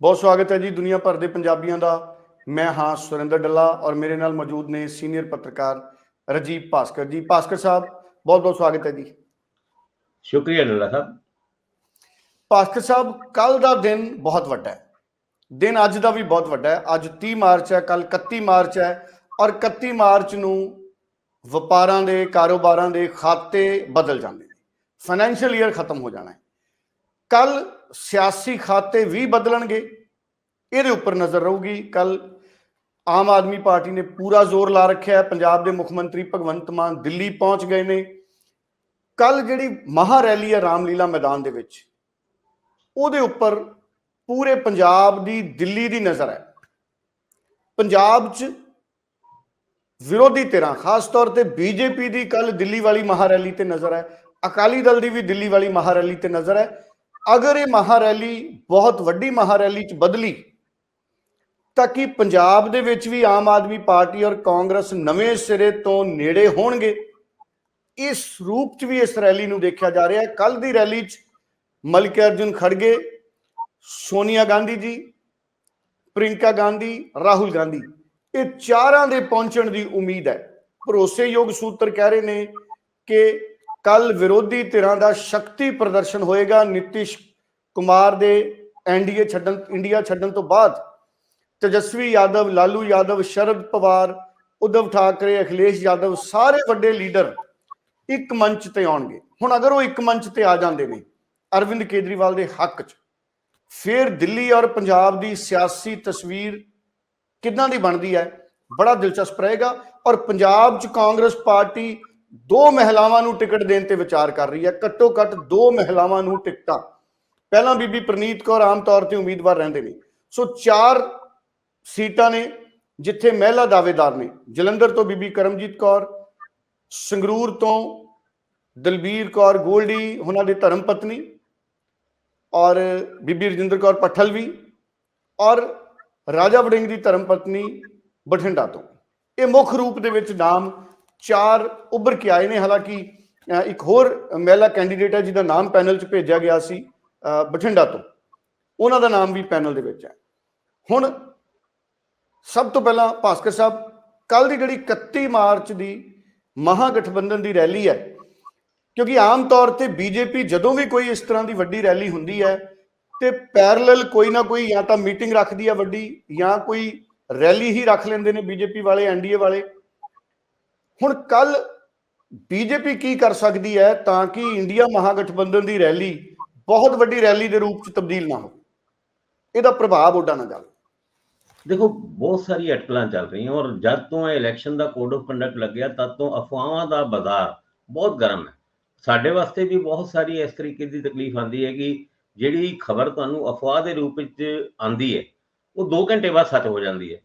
ਬਹੁਤ ਸਵਾਗਤ ਹੈ ਜੀ ਦੁਨੀਆ ਭਰ ਦੇ ਪੰਜਾਬੀਆਂ ਦਾ। ਮੈਂ ਹਾਂ ਸੁਰਿੰਦਰ ਡੱਲਾ ਔਰ ਮੇਰੇ ਨਾਲ ਮੌਜੂਦ ਨੇ ਸੀਨੀਅਰ ਪੱਤਰਕਾਰ ਰਜੀਵ ਭਾਸਕਰ ਜੀ। ਭਾਸਕਰ ਸਾਹਿਬ ਬਹੁਤ ਬਹੁਤ ਸਵਾਗਤ ਹੈ ਜੀ। ਸ਼ੁਕਰੀਆ ਲੱਲਾ ਸਾਹਿਬ। ਭਾਸਕਰ ਸਾਹਿਬ ਕੱਲ ਦਾ ਦਿਨ ਬਹੁਤ ਵੱਡਾ ਹੈ। ਦਿਨ ਅੱਜ ਦਾ ਵੀ ਬਹੁਤ ਵੱਡਾ ਹੈ। ਅੱਜ 30 ਮਾਰਚ ਹੈ ਕੱਲ 31 ਮਾਰਚ ਹੈ ਔਰ 31 ਮਾਰਚ ਨੂੰ ਵਪਾਰਾਂ ਦੇ ਕਾਰੋਬਾਰਾਂ ਦੇ ਖਾਤੇ ਬਦਲ ਜਾਂਦੇ ਨੇ। ਫਾਈਨੈਂਸ਼ੀਅਲ ਈਅਰ ਖਤਮ ਹੋ ਜਾਣਾ ਹੈ। ਕੱਲ ਸਿਆਸੀ ਖਾਤੇ ਵੀ ਬਦਲਣਗੇ, ਇਹਦੇ ਉੱਪਰ ਨਜ਼ਰ ਰਹੂਗੀ। ਕੱਲ ਆਮ ਆਦਮੀ ਪਾਰਟੀ ਨੇ ਪੂਰਾ ਜ਼ੋਰ ਲਾ ਰੱਖਿਆ ਹੈ। ਪੰਜਾਬ ਦੇ ਮੁੱਖ ਮੰਤਰੀ ਭਗਵੰਤ ਮਾਨ ਦਿੱਲੀ ਪਹੁੰਚ ਗਏ ਨੇ। ਕੱਲ ਜਿਹੜੀ ਮਹਾ ਰੈਲੀ ਹੈ ਰਾਮਲੀਲਾ ਮੈਦਾਨ ਦੇ ਵਿੱਚ, ਉਹਦੇ ਉੱਪਰ ਪੂਰੇ ਪੰਜਾਬ ਦੀ ਦਿੱਲੀ ਦੀ ਨਜ਼ਰ ਹੈ। ਪੰਜਾਬ 'ਚ ਵਿਰੋਧੀ ਧਿਰਾਂ, ਖਾਸ ਤੌਰ ਤੇ ਬੀਜੇਪੀ ਦੀ ਕੱਲ ਦਿੱਲੀ ਵਾਲੀ ਮਹਾ ਰੈਲੀ ਤੇ ਨਜ਼ਰ ਹੈ। ਅਕਾਲੀ ਦਲ ਦੀ ਵੀ ਦਿੱਲੀ ਵਾਲੀ ਮਹਾ ਰੈਲੀ ਤੇ ਨਜ਼ਰ ਹੈ। ਅਗਰ ਇਹ ਮਹਾ ਰੈਲੀ ਬਹੁਤ ਵੱਡੀ ਮਹਾ ਰੈਲੀ 'ਚ ਬਦਲੀ, ਤਾਂ ਕਿ ਪੰਜਾਬ ਦੇ ਵਿੱਚ ਵੀ ਆਮ ਆਦਮੀ ਪਾਰਟੀ ਔਰ ਕਾਂਗਰਸ ਨਵੇਂ ਸਿਰੇ ਤੋਂ ਨੇੜੇ ਹੋਣਗੇ? ਇਸ ਰੂਪ 'ਚ ਵੀ ਇਸ ਰੈਲੀ ਨੂੰ ਦੇਖਿਆ ਜਾ ਰਿਹਾ। ਹੈ ਕੱਲ ਦੀ ਰੈਲੀ 'ਚ ਮਲਿਕ ਅਰਜੁਨ ਖੜਗੇ ਸੋਨੀਆ ਗਾਂਧੀ ਜੀ ਪ੍ਰਿੰਕਾ ਗਾਂਧੀ, ਰਾਹੁਲ ਗਾਂਧੀ। ਇਹ ਚਾਰਾਂ ਦੇ ਪਹੁੰਚਣ ਦੀ ਉਮੀਦ ਹੈ। ਭਰੋਸੇਯੋਗ ਸੂਤਰ ਕਹਿ ਰਹੇ ਨੇ ਕਿ ਕੱਲ ਵਿਰੋਧੀ ਧਿਰਾਂ ਦਾ ਸ਼ਕਤੀ ਪ੍ਰਦਰਸ਼ਨ ਹੋਏਗਾ ਨਿਤਿਸ਼ ਕੁਮਾਰ ਦੇ ਐਨਡੀਏ ਛੱਡਣ, ਇੰਡੀਆ ਛੱਡਣ ਤੋਂ ਬਾਅਦ। ਤੇਜਸਵੀ ਯਾਦਵ, ਲਾਲੂ ਯਾਦਵ, ਸ਼ਰਦ ਪਵਾਰ ਉद्धਵ ਠਾਕਰੇ, ਅਖਿਲੇਸ਼ ਯਾਦਵ ਸਾਰੇ ਵੱਡੇ ਲੀਡਰ ਇੱਕ ਮੰਚ ਤੇ ਆਉਣਗੇ। ਹੁਣ ਅਗਰ ਉਹ ਇੱਕ ਮੰਚ ਤੇ ਆ ਜਾਂਦੇ ਨੇ ਅਰਵਿੰਦ ਕੇਜਰੀਵਾਲ ਦੇ ਹੱਕ 'ਚ, ਫਿਰ ਦਿੱਲੀ ਔਰ ਪੰਜਾਬ ਦੀ ਸਿਆਸੀ ਤਸਵੀਰ ਕਿੱਦਾਂ ਦੀ ਬਣਦੀ ਹੈ? ਬੜਾ ਦਿਲਚਸਪ ਰਹੇਗਾ। ਔਰ ਪੰਜਾਬ 'ਚ ਕਾਂਗਰਸ ਪਾਰਟੀ ਦੋ ਮਹਿਲਾਵਾਂ ਨੂੰ ਟਿਕਟ ਦੇਣ ਤੇ ਵਿਚਾਰ ਕਰ ਰਹੀ ਹੈ। ਘੱਟੋ ਘੱਟ ਦੋ ਮਹਿਲਾਵਾਂ ਨੂੰ ਟਿਕਟਾਂ। ਪਹਿਲਾਂ ਬੀਬੀ ਪ੍ਰਨੀਤ ਕੌਰ ਆਮ ਤੌਰ ਤੇ ਉਮੀਦਵਾਰ ਰਹਿੰਦੇ ਨੇ। ਸੋ ਚਾਰ ਸੀਟਾਂ ਨੇ ਜਿੱਥੇ ਮਹਿਲਾ ਦਾਅਵੇਦਾਰ ਨੇ। ਜਲੰਧਰ ਤੋਂ ਬੀਬੀ ਕਰਮਜੀਤ ਕੌਰ, ਸੰਗਰੂਰ ਤੋਂ ਦਲਬੀਰ ਕੌਰ ਗੋਲਡੀ, ਉਹਨਾਂ ਦੇ ਧਰਮ ਪਤਨੀ, ਔਰ ਬੀਬੀ ਰਜਿੰਦਰ ਕੌਰ ਪੱਠਲ ਵੀ ਔਰ ਰਾਜਾ ਵੜਿੰਗ ਦੀ ਧਰਮ ਪਤਨੀ ਬਠਿੰਡਾ ਤੋਂ। ਇਹ ਮੁੱਖ ਰੂਪ ਦੇ ਵਿੱਚ ਨਾਮ ਚਾਰ ਉੱਭਰ ਕੇ ਆਏ ਨੇ। ਹਾਲਾਂਕਿ ਇੱਕ ਹੋਰ ਮਹਿਲਾ ਕੈਂਡੀਡੇਟ ਹੈ, ਜਿਹਦਾ ਨਾਮ ਪੈਨਲ 'ਚ ਭੇਜਿਆ ਗਿਆ ਸੀ ਬਠਿੰਡਾ ਤੋਂ। ਉਹਨਾਂ ਦਾ ਨਾਮ ਵੀ ਪੈਨਲ ਦੇ ਵਿੱਚ ਹੈ। ਹੁਣ ਸਭ ਤੋਂ ਪਹਿਲਾਂ ਭਾਸਕਰ ਸਾਹਿਬ ਕੱਲ ਦੀ ਜਿਹੜੀ 31 ਮਾਰਚ ਦੀ ਮਹਾਗਠਬੰਧਨ ਦੀ ਰੈਲੀ ਹੈ, ਕਿਉਂਕਿ ਆਮ ਤੌਰ ਤੇ ਬੀਜੇਪੀ ਜਦੋਂ ਵੀ ਕੋਈ ਇਸ ਤਰ੍ਹਾਂ ਦੀ ਵੱਡੀ ਰੈਲੀ ਹੁੰਦੀ ਹੈ, ਤੇ ਪੈਰਲਲ ਕੋਈ ਨਾ ਕੋਈ ਜਾਂ ਤਾਂ ਮੀਟਿੰਗ ਰੱਖਦੀ ਹੈ ਵੱਡੀ, ਜਾਂ ਕੋਈ ਰੈਲੀ ਹੀ ਰੱਖ ਲੈਂਦੇ ਨੇ ਬੀਜੇਪੀ ਵਾਲੇ ਐਨਡੀਏ ਵਾਲੇ। ਹੁਣ ਕੱਲ ਬੀਜੇਪੀ ਕੀ ਕਰ ਸਕਦੀ ਹੈ ਤਾਂ ਕਿ ਇੰਡੀਆ ਮਹਾਗਠਬੰਧਨ ਦੀ ਰੈਲੀ ਬਹੁਤ ਵੱਡੀ ਰੈਲੀ ਦੇ ਰੂਪ ਚ ਤਬਦੀਲ ਨਾ ਹੋਵੇ? ਇਹਦਾ ਪ੍ਰਭਾਵ ਉੱਡਾ ਨਾ ਜਾਵੇ। ਦੇਖੋ, ਬਹੁਤ ਸਾਰੀ ਅਟਕਲਾਂ ਚੱਲ ਰਹੀਆਂ ਔਰ ਜਦ ਤੋਂ ਇਹ ਇਲੈਕਸ਼ਨ ਦਾ ਕੋਡ ਆਫ ਕੰਡਕਟ ਲੱਗਿਆ, ਤਦ ਤੋਂ ਅਫਵਾਹਾਂ ਦਾ ਬਾਜ਼ਾਰ ਬਹੁਤ ਗਰਮ ਹੈ। ਸਾਡੇ ਵਾਸਤੇ ਵੀ ਬਹੁਤ ਸਾਰੀ ਇਸ ਤਰੀਕੇ ਦੀ ਤਕਲੀਫ ਆਂਦੀ ਹੈ ਕਿ ਜਿਹੜੀ ਖਬਰ ਤੁਹਾਨੂੰ ਅਫਵਾਹ ਦੇ ਰੂਪ ਵਿੱਚ ਆਂਦੀ ਹੈ, ਉਹ 2 ਘੰਟੇ ਬਾਅਦ ਸੱਚ ਹੋ ਜਾਂਦੀ ਹੈ।